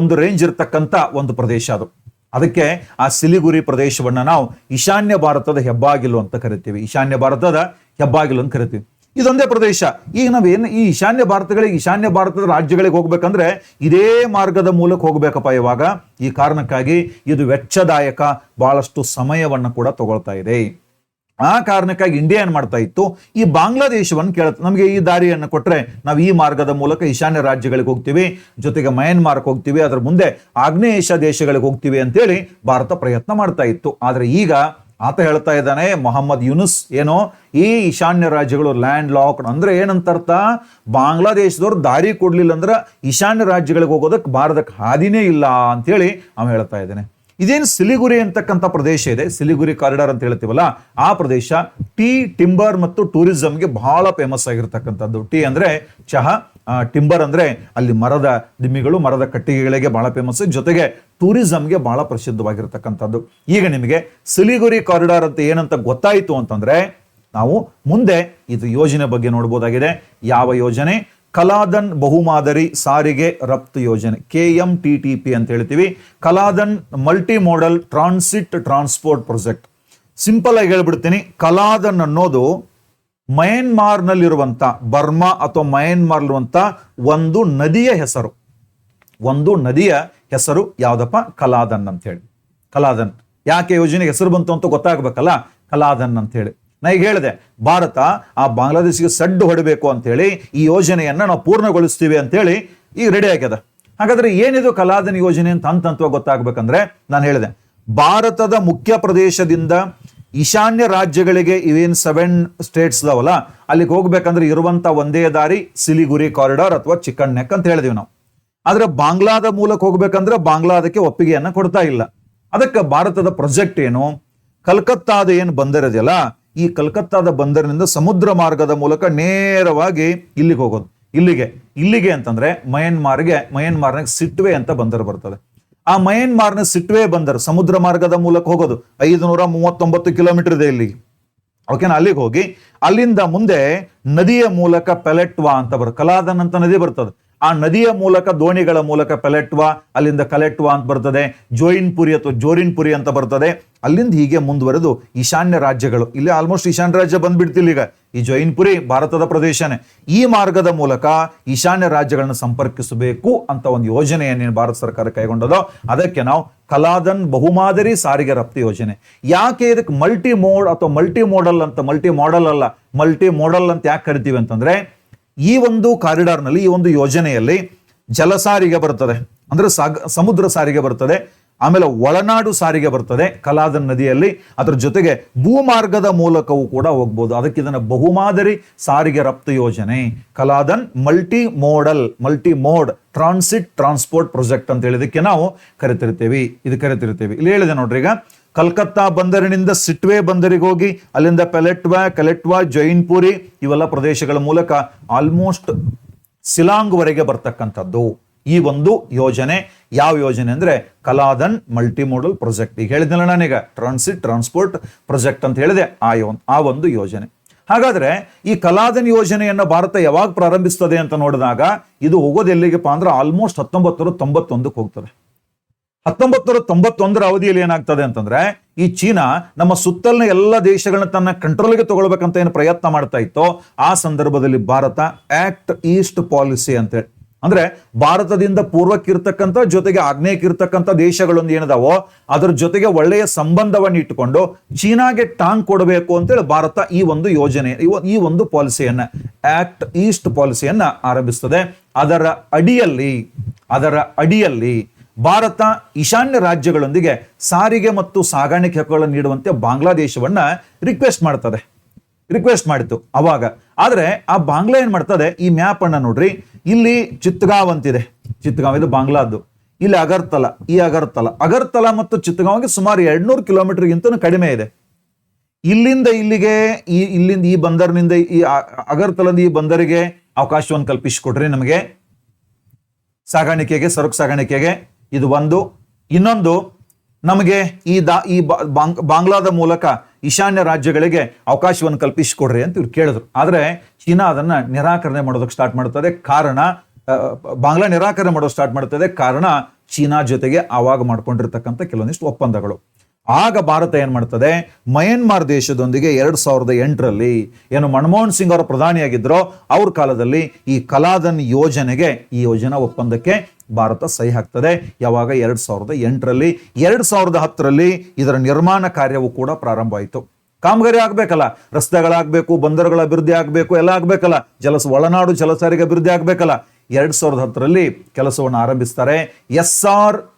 ಒಂದು ರೇಂಜ್ ಇರತಕ್ಕಂಥ ಒಂದು ಪ್ರದೇಶ ಅದು. ಅದಕ್ಕೆ ಆ ಸಿಲಿಗುರಿ ಪ್ರದೇಶವನ್ನ ನಾವು ಈಶಾನ್ಯ ಭಾರತದ ಹೆಬ್ಬಾಗಿಲು ಅಂತ ಕರಿತೀವಿ. ಈಶಾನ್ಯ ಭಾರತದ ಹೆಬ್ಬಾಗಿಲು ಅಂತ ಕರಿತೀವಿ. ಇದೊಂದೇ ಪ್ರದೇಶ. ಈಗ ನಾವೇನು ಈ ಈಶಾನ್ಯ ಭಾರತಗಳಿಗೆ, ಈಶಾನ್ಯ ಭಾರತದ ರಾಜ್ಯಗಳಿಗೆ ಹೋಗ್ಬೇಕಂದ್ರೆ ಇದೇ ಮಾರ್ಗದ ಮೂಲಕ ಹೋಗ್ಬೇಕಪ್ಪ ಇವಾಗ. ಈ ಕಾರಣಕ್ಕಾಗಿ ಇದು ವೆಚ್ಚದಾಯಕ ಬಹಳಷ್ಟು ಸಮಯವನ್ನು ಕೂಡ ತಗೊಳ್ತಾ ಇದೆ. ಆ ಕಾರಣಕ್ಕಾಗಿ ಇಂಡಿಯಾ ಏನ್ ಮಾಡ್ತಾ ಇತ್ತು? ಈ ಬಾಂಗ್ಲಾದೇಶವನ್ನು ಕೇಳುತ್ತೆ ನಮಗೆ ಈ ದಾರಿಯನ್ನು ಕೊಟ್ಟರೆ ನಾವು ಈ ಮಾರ್ಗದ ಮೂಲಕ ಈಶಾನ್ಯ ರಾಜ್ಯಗಳಿಗೆ ಹೋಗ್ತೀವಿ, ಜೊತೆಗೆ ಮಯನ್ಮಾರ್ಕ್ ಹೋಗ್ತೀವಿ, ಅದರ ಮುಂದೆ ಆಗ್ನೇಯ ಏಷ್ಯಾ ದೇಶಗಳಿಗೆ ಹೋಗ್ತೀವಿ ಅಂತೇಳಿ ಭಾರತ ಪ್ರಯತ್ನ ಮಾಡ್ತಾ ಇತ್ತು. ಆದರೆ ಈಗ ಆತ ಹೇಳ್ತಾ ಇದ್ದಾನೆ, ಮೊಹಮ್ಮದ್ ಯುನುಸ್ ಏನೋ, ಈ ಈಶಾನ್ಯ ರಾಜ್ಯಗಳು ಲ್ಯಾಂಡ್ ಲಾಕ್ಡ್ ಅಂದ್ರೆ ಏನಂತರ್ಥ? ಬಾಂಗ್ಲಾದೇಶದವ್ರು ದಾರಿ ಕೊಡ್ಲಿಲ್ಲ ಅಂದ್ರೆ ಈಶಾನ್ಯ ರಾಜ್ಯಗಳಿಗೆ ಹೋಗೋದಕ್ಕೆ ಭಾರತಕ್ಕೆ ಹಾದಿನೇ ಇಲ್ಲ ಅಂತ ಹೇಳಿ ಅವ ಹೇಳ್ತಾ ಇದ್ದಾನೆ. ಇದೇನು ಸಿಲಿಗುರಿ ಅಂತಕ್ಕಂಥ ಪ್ರದೇಶ ಇದೆ. ಸಿಲಿಗುರಿ ಕಾರಿಡಾರ್ ಅಂತ ಹೇಳ್ತೀವಲ್ಲ, ಆ ಪ್ರದೇಶ ಟೀ, ಟಿಂಬರ್ ಮತ್ತು ಟೂರಿಸಮ್ಗೆ ಬಹಳ ಫೇಮಸ್ ಆಗಿರ್ತಕ್ಕಂಥದ್ದು. ಟೀ ಅಂದರೆ ಚಹಾ ಟಿಂಬರ್ ಅಂದರೆ ಅಲ್ಲಿ ಮರದ ದಿಮ್ಮಿಗಳು, ಮರದ ಕಟ್ಟಿಗೆಗಳಿಗೆ ಬಹಳ ಫೇಮಸ್ ಜೊತೆಗೆ ಟೂರಿಸಮ್ಗೆ ಬಹಳ ಪ್ರಸಿದ್ಧವಾಗಿರ್ತಕ್ಕಂಥದ್ದು. ಈಗ ನಿಮಗೆ ಸಿಲಿಗುರಿ ಕಾರಿಡಾರ್ ಅಂತ ಏನಂತ ಗೊತ್ತಾಯಿತು ಅಂತಂದರೆ, ನಾವು ಮುಂದೆ ಇದು ಯೋಜನೆ ಬಗ್ಗೆ ನೋಡ್ಬೋದಾಗಿದೆ. ಯಾವ ಯೋಜನೆ? ಕಲಾದನ್ ಬಹುಮಾದರಿ ಸಾರಿಗೆ ರಫ್ತು ಯೋಜನೆ, K M T T P ಅಂತ ಹೇಳ್ತೀವಿ. Kaladan multi modal transit transport project simple ಆಗಿ ಹೇಳ್ಬಿಡ್ತೀನಿ. ಕಲಾದನ್ ಅನ್ನೋದು ಮಯನ್ಮಾರ್ನಲ್ಲಿರುವಂಥ ಬರ್ಮಾ ಅಥವಾ ಮಯನ್ಮಾರ್ಲಿರುವಂಥ ಒಂದು ನದಿಯ ಹೆಸರು. ಒಂದು ನದಿಯ ಹೆಸರು ಯಾವುದಪ್ಪ? ಕಲಾದನ್ ಅಂತ ಹೇಳಿ. ಕಲಾದನ್. ಯಾಕೆ ಯೋಜನೆಗೆ ಹೆಸರು ಬಂತು ಅಂತ ಗೊತ್ತಾಗಬೇಕಲ್ಲ? ಕಲಾದನ್ ಅಂತ ಹೇಳಿ. ನಾ ಈಗ ಹೇಳಿದೆ, ಭಾರತ ಆ ಬಾಂಗ್ಲಾದೇಶಿಗೆ ಸಡ್ಡು ಹೊಡಬೇಕು ಅಂತೇಳಿ ಈ ಯೋಜನೆಯನ್ನು ನಾವು ಪೂರ್ಣಗೊಳಿಸ್ತೀವಿ ಅಂತೇಳಿ ಈಗ ರೆಡಿ ಆಗ್ಯದ. ಹಾಗಾದ್ರೆ ಏನಿದು ಕಲಾದನ್ ಯೋಜನೆ ಅಂತ ಹಂತ ಹಂತವಾಗಿ ಗೊತ್ತಾಗ್ಬೇಕಂದ್ರೆ ನಾನು ಹೇಳಿದೆ, ಭಾರತದ ಮುಖ್ಯ ಪ್ರದೇಶದಿಂದ ಈಶಾನ್ಯ ರಾಜ್ಯಗಳಿಗೆ ಇವೇನ್ ಸೆವೆನ್ ಸ್ಟೇಟ್ಸ್ ಅದಾವಲ್ಲ ಅಲ್ಲಿಗೆ ಹೋಗ್ಬೇಕಂದ್ರೆ ಇರುವಂತ ಒಂದೇ ದಾರಿ ಸಿಲಿಗುರಿ ಕಾರಿಡಾರ್ ಅಥವಾ ಚಿಕನ್ ನೆಕ್ ಅಂತ ಹೇಳಿದೀವಿ ನಾವು. ಆದ್ರೆ ಬಾಂಗ್ಲಾದ ಮೂಲಕ ಹೋಗ್ಬೇಕಂದ್ರೆ ಬಾಂಗ್ಲಾದಕ್ಕೆ ಒಪ್ಪಿಗೆಯನ್ನು ಕೊಡ್ತಾ ಇಲ್ಲ. ಅದಕ್ಕೆ ಭಾರತದ ಪ್ರಾಜೆಕ್ಟ್ ಏನು? ಕಲ್ಕತ್ತಾದ ಏನು ಬಂದಿರೋದಿಲ್ಲ? ಈ ಕಲ್ಕತ್ತಾದ ಬಂದರಿನಿಂದ ಸಮುದ್ರ ಮಾರ್ಗದ ಮೂಲಕ ನೇರವಾಗಿ ಇಲ್ಲಿಗೆ ಹೋಗೋದು. ಇಲ್ಲಿಗೆ ಇಲ್ಲಿಗೆ ಅಂತಂದ್ರೆ ಮಯನ್ಮಾರ್ಗೆ ಮಯನ್ಮಾರ್ನಾಗ ಸಿಟ್ವೆ ಅಂತ ಬಂದರು ಬರ್ತದೆ. ಆ ಮಯನ್ಮಾರ್ನ ಸಿಟ್ವೆ ಬಂದರು, ಸಮುದ್ರ ಮಾರ್ಗದ ಮೂಲಕ ಹೋಗೋದು. ಐದುನೂರ ಮೂವತ್ತೊಂಬತ್ತು ಕಿಲೋಮೀಟರ್ ಇದೆ ಇಲ್ಲಿಗೆ. ಓಕೆನಾ ಅಲ್ಲಿಗೆ ಹೋಗಿ, ಅಲ್ಲಿಂದ ಮುಂದೆ ನದಿಯ ಮೂಲಕ ಪೆಲೆಟ್ವಾ ಅಂತ ಬರ್ತದೆ ಕಲಾದನ್ ಅಂತ ನದಿ ಬರ್ತದೆ. ಆ ನದಿಯ ಮೂಲಕ, ದೋಣಿಗಳ ಮೂಲಕ ಪೆಲೆಟ್ವಾ, ಅಲ್ಲಿಂದ ಕಲೆಟ್ವಾ ಅಂತ ಬರ್ತದೆ. ಜೋಯಿನ್ಪುರಿ ಅಥವಾ ಜೋರಿನ್ಪುರಿ ಅಂತ ಬರ್ತದೆ. ಅಲ್ಲಿಂದ ಹೀಗೆ ಮುಂದುವರೆದು ಈಶಾನ್ಯ ರಾಜ್ಯಗಳು. ಇಲ್ಲಿ ಆಲ್ಮೋಸ್ಟ್ ಈಶಾನ್ಯ ರಾಜ್ಯ ಬಂದ್ಬಿಡ್ತಿಲ್ಲ ಈಗ. ಈ ಜೈನ್ಪುರಿ ಭಾರತದ ಪ್ರದೇಶನೇ. ಈ ಮಾರ್ಗದ ಮೂಲಕ ಈಶಾನ್ಯ ರಾಜ್ಯಗಳನ್ನು ಸಂಪರ್ಕಿಸಬೇಕು ಅಂತ ಒಂದು ಯೋಜನೆಯನ್ನು ಭಾರತ ಸರ್ಕಾರ ಕೈಗೊಂಡದೋ, ಅದಕ್ಕೆ ನಾವು ಕಲಾದನ್ ಬಹುಮಾದರಿ ಸಾರಿಗೆ ರಫ್ತು ಯೋಜನೆ. ಯಾಕೆ ಇದಕ್ಕೆ ಮಲ್ಟಿ ಮೋಡ್ ಅಥವಾ ಮಲ್ಟಿ ಮೋಡಲ್ ಅಂತ ಮಲ್ಟಿ ಮಾಡೆಲ್ ಅಲ್ಲ ಮಲ್ಟಿ ಮೋಡಲ್ ಅಂತ ಯಾಕೆ ಕರಿತೀವಿ ಅಂತಂದ್ರೆ ಈ ಒಂದು ಕಾರಿಡಾರ್ನಲ್ಲಿ, ಈ ಒಂದು ಯೋಜನೆಯಲ್ಲಿ ಜಲ ಸಾರಿಗೆ ಬರ್ತದೆ ಅಂದ್ರೆ ಸಾಗ, ಸಮುದ್ರ ಸಾರಿಗೆ ಬರ್ತದೆ ಆಮೇಲೆ ಒಳನಾಡು ಸಾರಿಗೆ ಬರ್ತದೆ ಕಲಾದನ್ ನದಿಯಲ್ಲಿ. ಅದರ ಜೊತೆಗೆ ಭೂಮಾರ್ಗದ ಮೂಲಕವೂ ಕೂಡ ಹೋಗ್ಬೋದು. ಅದಕ್ಕೆ ಇದನ್ನು ಬಹುಮಾದರಿ ಸಾರಿಗೆ ರಫ್ತು ಯೋಜನೆ. Kaladan multi modal multi mode transit transport project ಅಂತ ಹೇಳಿದಕ್ಕೆ ನಾವು ಕರಿತಿರ್ತೀವಿ. ಇದು ಕರಿತಿರ್ತೀವಿ. ಇಲ್ಲಿ ಹೇಳಿದೆ ನೋಡ್ರಿ ಈಗ ಕಲ್ಕತ್ತಾ ಬಂದರಿನಿಂದ ಸಿಟ್ವೆ ಬಂದರಿಗೆ ಹೋಗಿ ಅಲ್ಲಿಂದ ಪೆಲೆಟ್ವಾ, ಕಲೆಟ್ವಾ, ಜೈನ್ಪುರಿ, ಇವೆಲ್ಲ ಪ್ರದೇಶಗಳ ಮೂಲಕ ಆಲ್ಮೋಸ್ಟ್ ಸಿಲಾಂಗ್ವರೆಗೆ ಬರ್ತಕ್ಕಂಥದ್ದು. ಈ ಒಂದು ಯೋಜನೆ, ಯಾವ ಯೋಜನೆ ಅಂದ್ರೆ ಕಲಾದನ್ ಮಲ್ಟಿ ಮೋಡಲ್ ಪ್ರಾಜೆಕ್ಟ್ ಈಗ ಹೇಳಿದ್ನಲ್ಲ ನಾನೀಗ, ಟ್ರಾನ್ಸಿಟ್ ಟ್ರಾನ್ಸ್ಪೋರ್ಟ್ ಪ್ರಾಜೆಕ್ಟ್ ಅಂತ ಹೇಳಿದೆ, ಆ ಆ ಒಂದು ಯೋಜನೆ. ಹಾಗಾದ್ರೆ ಈ ಕಲಾದನ್ ಯೋಜನೆಯನ್ನು ಭಾರತ ಯಾವಾಗ ಪ್ರಾರಂಭಿಸ್ತದೆ ಅಂತ ನೋಡಿದಾಗ, ಇದು ಹೋಗೋದು ಎಲ್ಲಿಗೆಪ್ಪ ಅಂದ್ರೆ ಆಲ್ಮೋಸ್ಟ್ ಹತ್ತೊಂಬತ್ತು ತೊಂಬತ್ತೊಂದಕ್ಕೆ ಹೋಗ್ತದೆ. ಹತ್ತೊಂಬತ್ತು ನೂರ ತೊಂಬತ್ತೊಂದರ ಅವಧಿಯಲ್ಲಿ ಏನಾಗ್ತದೆ ಅಂತಂದ್ರೆ, ಈ ಚೀನಾ ನಮ್ಮ ಸುತ್ತಲಿನ ಎಲ್ಲ ದೇಶಗಳನ್ನ ತನ್ನ ಕಂಟ್ರೋಲ್ಗೆ ತಗೊಳ್ಬೇಕಂತ ಏನು ಪ್ರಯತ್ನ ಮಾಡ್ತಾ ಇತ್ತೋ, ಆ ಸಂದರ್ಭದಲ್ಲಿ ಭಾರತ ಆಕ್ಟ್ ಈಸ್ಟ್ ಪಾಲಿಸಿ ಅಂತೇಳಿ ಅಂದ್ರೆ ಭಾರತದಿಂದ ಪೂರ್ವಕ್ಕಿರ್ತಕ್ಕಂಥ ಜೊತೆಗೆ ಆಗ್ನೇಯಕ್ಕಿರ್ತಕ್ಕಂಥ ದೇಶಗಳೊಂದು ಏನಿದಾವೋ, ಅದರ ಜೊತೆಗೆ ಒಳ್ಳೆಯ ಸಂಬಂಧವನ್ನು ಇಟ್ಟುಕೊಂಡು ಚೀನಾಗೆ ಟಾಂಗ್ ಕೊಡಬೇಕು ಅಂತೇಳಿ ಭಾರತ ಈ ಒಂದು ಯೋಜನೆ, ಈ ಒಂದು ಪಾಲಿಸಿಯನ್ನ ಆಕ್ಟ್ ಈಸ್ಟ್ ಪಾಲಿಸಿಯನ್ನ ಆರಂಭಿಸ್ತದೆ. ಅದರ ಅಡಿಯಲ್ಲಿ ಅದರ ಅಡಿಯಲ್ಲಿ ಭಾರತ ಈಶಾನ್ಯ ರಾಜ್ಯಗಳೊಂದಿಗೆ ಸಾರಿಗೆ ಮತ್ತು ಸಾಗಾಣಿಕೆ ಹಕ್ಕುಗಳನ್ನು ನೀಡುವಂತೆ ಬಾಂಗ್ಲಾದೇಶವನ್ನ ರಿಕ್ವೆಸ್ಟ್ ಮಾಡ್ತದೆ. ರಿಕ್ವೆಸ್ಟ್ ಮಾಡಿತ್ತು ಅವಾಗ. ಆದರೆ ಆ ಬಾಂಗ್ಲಾ ಏನ್ ಮಾಡ್ತದೆ? ಈ ಮ್ಯಾಪ್ ಅನ್ನು ನೋಡ್ರಿ. ಇಲ್ಲಿ ಚಿತ್ತಗಾಂವ್ ಅಂತಿದೆ. ಚಿತ್ತಗಾಂವ್ ಇದು ಬಾಂಗ್ಲಾದ್ದು. ಇಲ್ಲಿ ಅಗರ್ತಲ. ಈ ಅಗರ್ತಲ. ಅಗರ್ತಲ ಮತ್ತು ಚಿತ್ತಗಾಂವ್ಗೆ ಸುಮಾರು ಎರಡ್ನೂರು ಕಿಲೋಮೀಟರ್ಗಿಂತ ಕಡಿಮೆ ಇದೆ. ಇಲ್ಲಿಂದ ಇಲ್ಲಿಗೆ ಈ ಇಲ್ಲಿಂದ ಈ ಬಂದರಿನಿಂದ ಈ ಅಗರ್ತಲದ ಈ ಬಂದರಿಗೆ ಅವಕಾಶವನ್ನು ಕಲ್ಪಿಸಿಕೊಡ್ರಿ ನಮಗೆ. ಸಾಗಾಣಿಕೆಗೆ, ಸರಕು ಸಾಗಾಣಿಕೆಗೆ. ಇದು ಒಂದು. ಇನ್ನೊಂದು, ನಮಗೆ ಈ ದಾ, ಈ ಬಾಂಗ್ಲಾದ ಮೂಲಕ ಈಶಾನ್ಯ ರಾಜ್ಯಗಳಿಗೆ ಅವಕಾಶವನ್ನು ಕಲ್ಪಿಸಿಕೊಡ್ರಿ ಅಂತ ಇವ್ರು ಕೇಳಿದ್ರು. ಆದರೆ ಚೀನಾ ಅದನ್ನು ನಿರಾಕರಣೆ ಮಾಡೋದಕ್ಕೆ ಸ್ಟಾರ್ಟ್ ಮಾಡ್ತದೆ ಕಾರಣ ಬಾಂಗ್ಲಾ ನಿರಾಕರಣೆ ಮಾಡೋದು ಸ್ಟಾರ್ಟ್ ಮಾಡ್ತದೆ ಕಾರಣ, ಚೀನಾ ಜೊತೆಗೆ ಆವಾಗ ಮಾಡ್ಕೊಂಡಿರ್ತಕ್ಕಂಥ ಕೆಲವೊಂದಿಷ್ಟು ಒಪ್ಪಂದಗಳು. ಆಗ ಭಾರತ ಏನು ಮಾಡ್ತದೆ? ಮಯನ್ಮಾರ್ ದೇಶದೊಂದಿಗೆ ಎರಡು ಸಾವಿರದ ಎಂಟರಲ್ಲಿ ಏನು ಮನಮೋಹನ್ ಸಿಂಗ್ ಅವರು ಪ್ರಧಾನಿಯಾಗಿದ್ರೋ, ಅವ್ರ ಕಾಲದಲ್ಲಿ ಈ ಕಲಾದನ್ ಯೋಜನೆಗೆ, ಈ ಯೋಜನಾ ಒಪ್ಪಂದಕ್ಕೆ ಭಾರತ ಸಹಿ ಹಾಕ್ತದೆ. ಯಾವಾಗ? ಎರಡು ಸಾವಿರದ ಎಂಟರಲ್ಲಿ. ಎರಡು ಸಾವಿರದ ಹತ್ತರಲ್ಲಿ ಇದರ ನಿರ್ಮಾಣ ಕಾರ್ಯವು ಕೂಡ ಪ್ರಾರಂಭ ಆಯಿತು. ಕಾಮಗಾರಿ ಆಗಬೇಕಲ್ಲ. ರಸ್ತೆಗಳಾಗಬೇಕು, ಬಂದರುಗಳ ಅಭಿವೃದ್ಧಿ ಆಗಬೇಕು, ಎಲ್ಲ ಆಗಬೇಕಲ್ಲ. ಜಲಸ, ಒಳನಾಡು ಜಲಸಾರಿಗೆ ಅಭಿವೃದ್ಧಿ ಆಗಬೇಕಲ್ಲ. ಎರಡು ಸಾವಿರದ ಹತ್ತರಲ್ಲಿ ಕೆಲಸವನ್ನು ಆರಂಭಿಸ್ತಾರೆ ಎಸ್ ಆರ್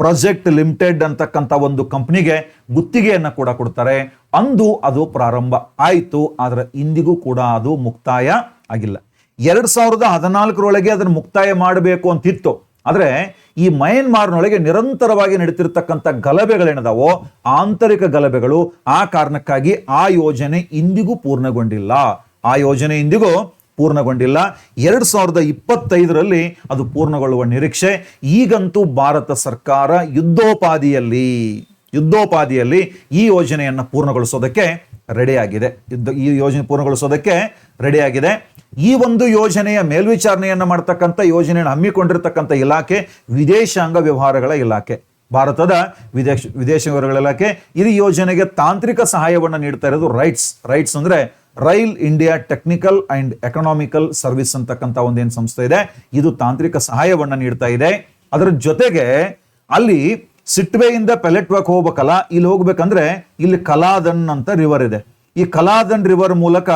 ಪ್ರಾಜೆಕ್ಟ್ ಲಿಮಿಟೆಡ್ ಅಂತಕ್ಕಂಥ ಒಂದು ಕಂಪ್ನಿಗೆ ಗುತ್ತಿಗೆಯನ್ನು ಕೂಡ ಕೊಡ್ತಾರೆ. ಅಂದು ಅದು ಪ್ರಾರಂಭ ಆಯಿತು, ಆದರೆ ಇಂದಿಗೂ ಕೂಡ ಅದು ಮುಕ್ತಾಯ ಆಗಿಲ್ಲ. ಎರಡು ಸಾವಿರದ ಹದಿನಾಲ್ಕರೊಳಗೆ ಅದನ್ನು ಮುಕ್ತಾಯ ಮಾಡಬೇಕು ಅಂತಿತ್ತು ಆದರೆ ಈ ಮಯನ್ಮಾರ್ನೊಳಗೆ ನಿರಂತರವಾಗಿ ನಡೀತಿರ್ತಕ್ಕಂಥ ಗಲಭೆಗಳೇನದಾವೋ, ಆಂತರಿಕ ಗಲಭೆಗಳು ಆ ಕಾರಣಕ್ಕಾಗಿ ಆ ಯೋಜನೆ ಇಂದಿಗೂ ಪೂರ್ಣಗೊಂಡಿಲ್ಲ. ಆ ಯೋಜನೆ ಇಂದಿಗೂ ಪೂರ್ಣಗೊಂಡಿಲ್ಲ. ಎರಡು ಸಾವಿರದ ಇಪ್ಪತ್ತೈದರಲ್ಲಿ ಅದು ಪೂರ್ಣಗೊಳ್ಳುವ ನಿರೀಕ್ಷೆ. ಈಗಂತೂ ಭಾರತ ಸರ್ಕಾರ ಯುದ್ಧೋಪಾದಿಯಲ್ಲಿ ಯುದ್ಧೋಪಾದಿಯಲ್ಲಿ ಈ ಯೋಜನೆಯನ್ನು ಪೂರ್ಣಗೊಳಿಸೋದಕ್ಕೆ ರೆಡಿಯಾಗಿದೆ. ಯುದ್ಧ, ಈ ಯೋಜನೆ ಪೂರ್ಣಗೊಳಿಸೋದಕ್ಕೆ ರೆಡಿಯಾಗಿದೆ. ಈ ಒಂದು ಯೋಜನೆಯ ಮೇಲ್ವಿಚಾರಣೆಯನ್ನು ಮಾಡ್ತಕ್ಕಂಥ ಯೋಜನೆಯನ್ನು ಹಮ್ಮಿಕೊಂಡಿರ್ತಕ್ಕಂಥ ಇಲಾಖೆ ವಿದೇಶಾಂಗ ವ್ಯವಹಾರಗಳ ಇಲಾಖೆ. ಭಾರತದ ವಿದೇಶ ವಿದೇಶ ವ್ಯವಹಾರಗಳ ಇಲಾಖೆ. ಈ ಯೋಜನೆಗೆ ತಾಂತ್ರಿಕ ಸಹಾಯವನ್ನು ನೀಡ್ತಾ ಇರೋದು ರೈಟ್ಸ್ ರೈಟ್ಸ್ ಅಂದ್ರೆ rail India technical and economical service ಅಂತಕ್ಕಂಥ ಒಂದೇನು ಸಂಸ್ಥೆ ಇದೆ. ಇದು ತಾಂತ್ರಿಕ ಸಹಾಯವನ್ನು ನೀಡ್ತಾ ಇದೆ. ಅದರ ಜೊತೆಗೆ ಅಲ್ಲಿ ಸಿಟ್ವೆಯಿಂದ ಪೆಲೆಟ್ವಾಕ್ ಹೋಗ್ಬೇಕಲ್ಲ, ಇಲ್ಲಿ ಹೋಗ್ಬೇಕಂದ್ರೆ ಇಲ್ಲಿ ಕಲಾದನ್ ಅಂತ ರಿವರ್ ಇದೆ. ಈ ಕಲಾದನ್ ರಿವರ್ ಮೂಲಕ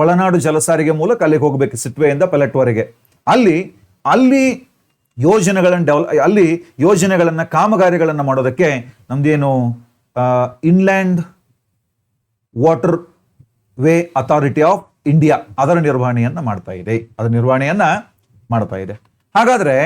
ಒಳನಾಡು ಜಲಸಾರಿಗೆ ಮೂಲಕ ಅಲ್ಲಿಗೆ ಹೋಗ್ಬೇಕು, ಸಿಟ್ವೆಯಿಂದ ಪೆಲೆಟ್ವರೆಗೆ. ಅಲ್ಲಿ ಅಲ್ಲಿ ಯೋಜನೆಗಳನ್ನು ಡೆವಲ ಅಲ್ಲಿ ಯೋಜನೆಗಳನ್ನು, ಕಾಮಗಾರಿಗಳನ್ನು ಮಾಡೋದಕ್ಕೆ ನಮ್ದೇನು inland water way authority of India ಅದರ ನಿರ್ವಹಣೆಯನ್ನ ಮಾಡ್ತಾ ಇದೆ. ಅದರ ನಿರ್ವಹಣೆಯನ್ನ ಮಾಡ್ತಾ ಇದೆ. ಹಾಗಾದ್ರೆ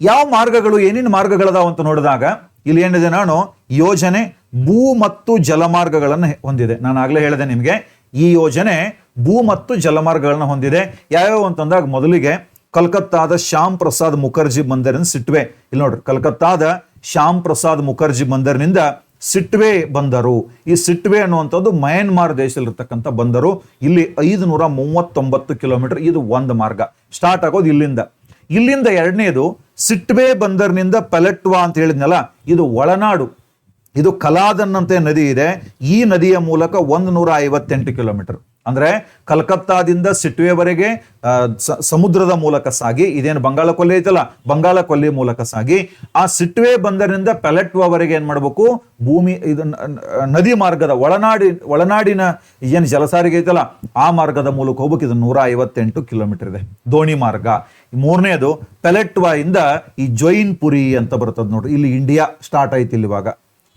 ಯಾವ ಮಾರ್ಗಗಳು, ಏನೇನು ಮಾರ್ಗಗಳದಾವ ಅಂತ ನೋಡಿದಾಗ ಇಲ್ಲಿ ಏನಿದೆ ನಾನು ಯೋಜನೆ ಭೂ ಮತ್ತು ಜಲಮಾರ್ಗಗಳನ್ನು ಹೊಂದಿದೆ. ನಾನು ಆಗ್ಲೇ ಹೇಳಿದೆ ನಿಮಗೆ, ಈ ಯೋಜನೆ ಭೂ ಮತ್ತು ಜಲಮಾರ್ಗಗಳನ್ನು ಹೊಂದಿದೆ. ಯಾವ್ಯಾವ ಅಂತಂದಾಗ ಮೊದಲಿಗೆ ಕಲ್ಕತ್ತಾದ ಶ್ಯಾಮ್ ಪ್ರಸಾದ್ ಮುಖರ್ಜಿ ಮಂದಿರನ ಸಿಟ್ವೆ. ಇಲ್ಲಿ ನೋಡ್ರಿ, ಕಲ್ಕತ್ತಾದ ಶ್ಯಾಮ್ ಪ್ರಸಾದ್ ಮುಖರ್ಜಿ ಬಂದರಿನಿಂದ ಸಿಟ್ವೆ ಬಂದರು. ಈ ಸಿಟ್ವೆ ಅನ್ನುವಂಥದ್ದು ಮಯನ್ಮಾರ್ ದೇಶದಲ್ಲಿರ್ತಕ್ಕಂಥ ಬಂದರು. ಇಲ್ಲಿ ಐದು ನೂರ ಮೂವತ್ತೊಂಬತ್ತು ಕಿಲೋಮೀಟರ್ ಇದು ಒಂದು ಮಾರ್ಗ. ಸ್ಟಾರ್ಟ್ ಆಗೋದು ಇಲ್ಲಿಂದ. ಇಲ್ಲಿಂದ ಎರಡನೇದು ಸಿಟ್ವೆ ಬಂದರ್ನಿಂದ ಪೆಲೆಟ್ವಾ ಅಂತ ಹೇಳಿದ್ನಲ್ಲ, ಇದು ಒಳನಾಡು. ಇದು ಕಲಾದನ್ನಂತೆ ನದಿ ಇದೆ. ಈ ನದಿಯ ಮೂಲಕ ಒಂದು ನೂರ ಐವತ್ತೆಂಟು ಕಿಲೋಮೀಟರ್. ಅಂದ್ರೆ ಕಲ್ಕತ್ತಾದಿಂದ ಸಿಟ್ವೆವರೆಗೆ ಸಮುದ್ರದ ಮೂಲಕ ಸಾಗಿ, ಇದೇನು ಬಂಗಾಳ ಕೊಲ್ಲಿ ಐತಲ್ಲ, ಬಂಗಾಳ ಕೊಲ್ಲಿ ಮೂಲಕ ಸಾಗಿ, ಆ ಸಿಟ್ವೆ ಬಂದರಿಂದ ಪೆಲೆಟ್ವವರೆಗೆ ಏನು ಮಾಡಬೇಕು, ಭೂಮಿ, ಇದು, ನ- ನ- ನದಿ ಮಾರ್ಗದ ಒಳನಾಡಿ, ಒಳನಾಡಿನ ಏನು ಜಲಸಾರಿಗೆ ಐತಲ್ಲ, ಆ ಮಾರ್ಗದ ಮೂಲಕ ಹೋಗ್ಬೇಕು, ಇದು ನೂರ ಐವತ್ತೆಂಟು ಕಿಲೋಮೀಟರ್ ಇದೆ, ದೋಣಿ ಮಾರ್ಗ. ಮೂರನೇದು ಪೆಲೆಟ್ವಾ ಇಂದ ಈ ಜೈನ್ಪುರಿ ಅಂತ ಬರ್ತದೆ ನೋಡ್ರಿ, ಇಲ್ಲಿ ಇಂಡಿಯಾ ಸ್ಟಾರ್ಟ್ ಆಯ್ತು ಇಲ್ಲಿ ಇವಾಗ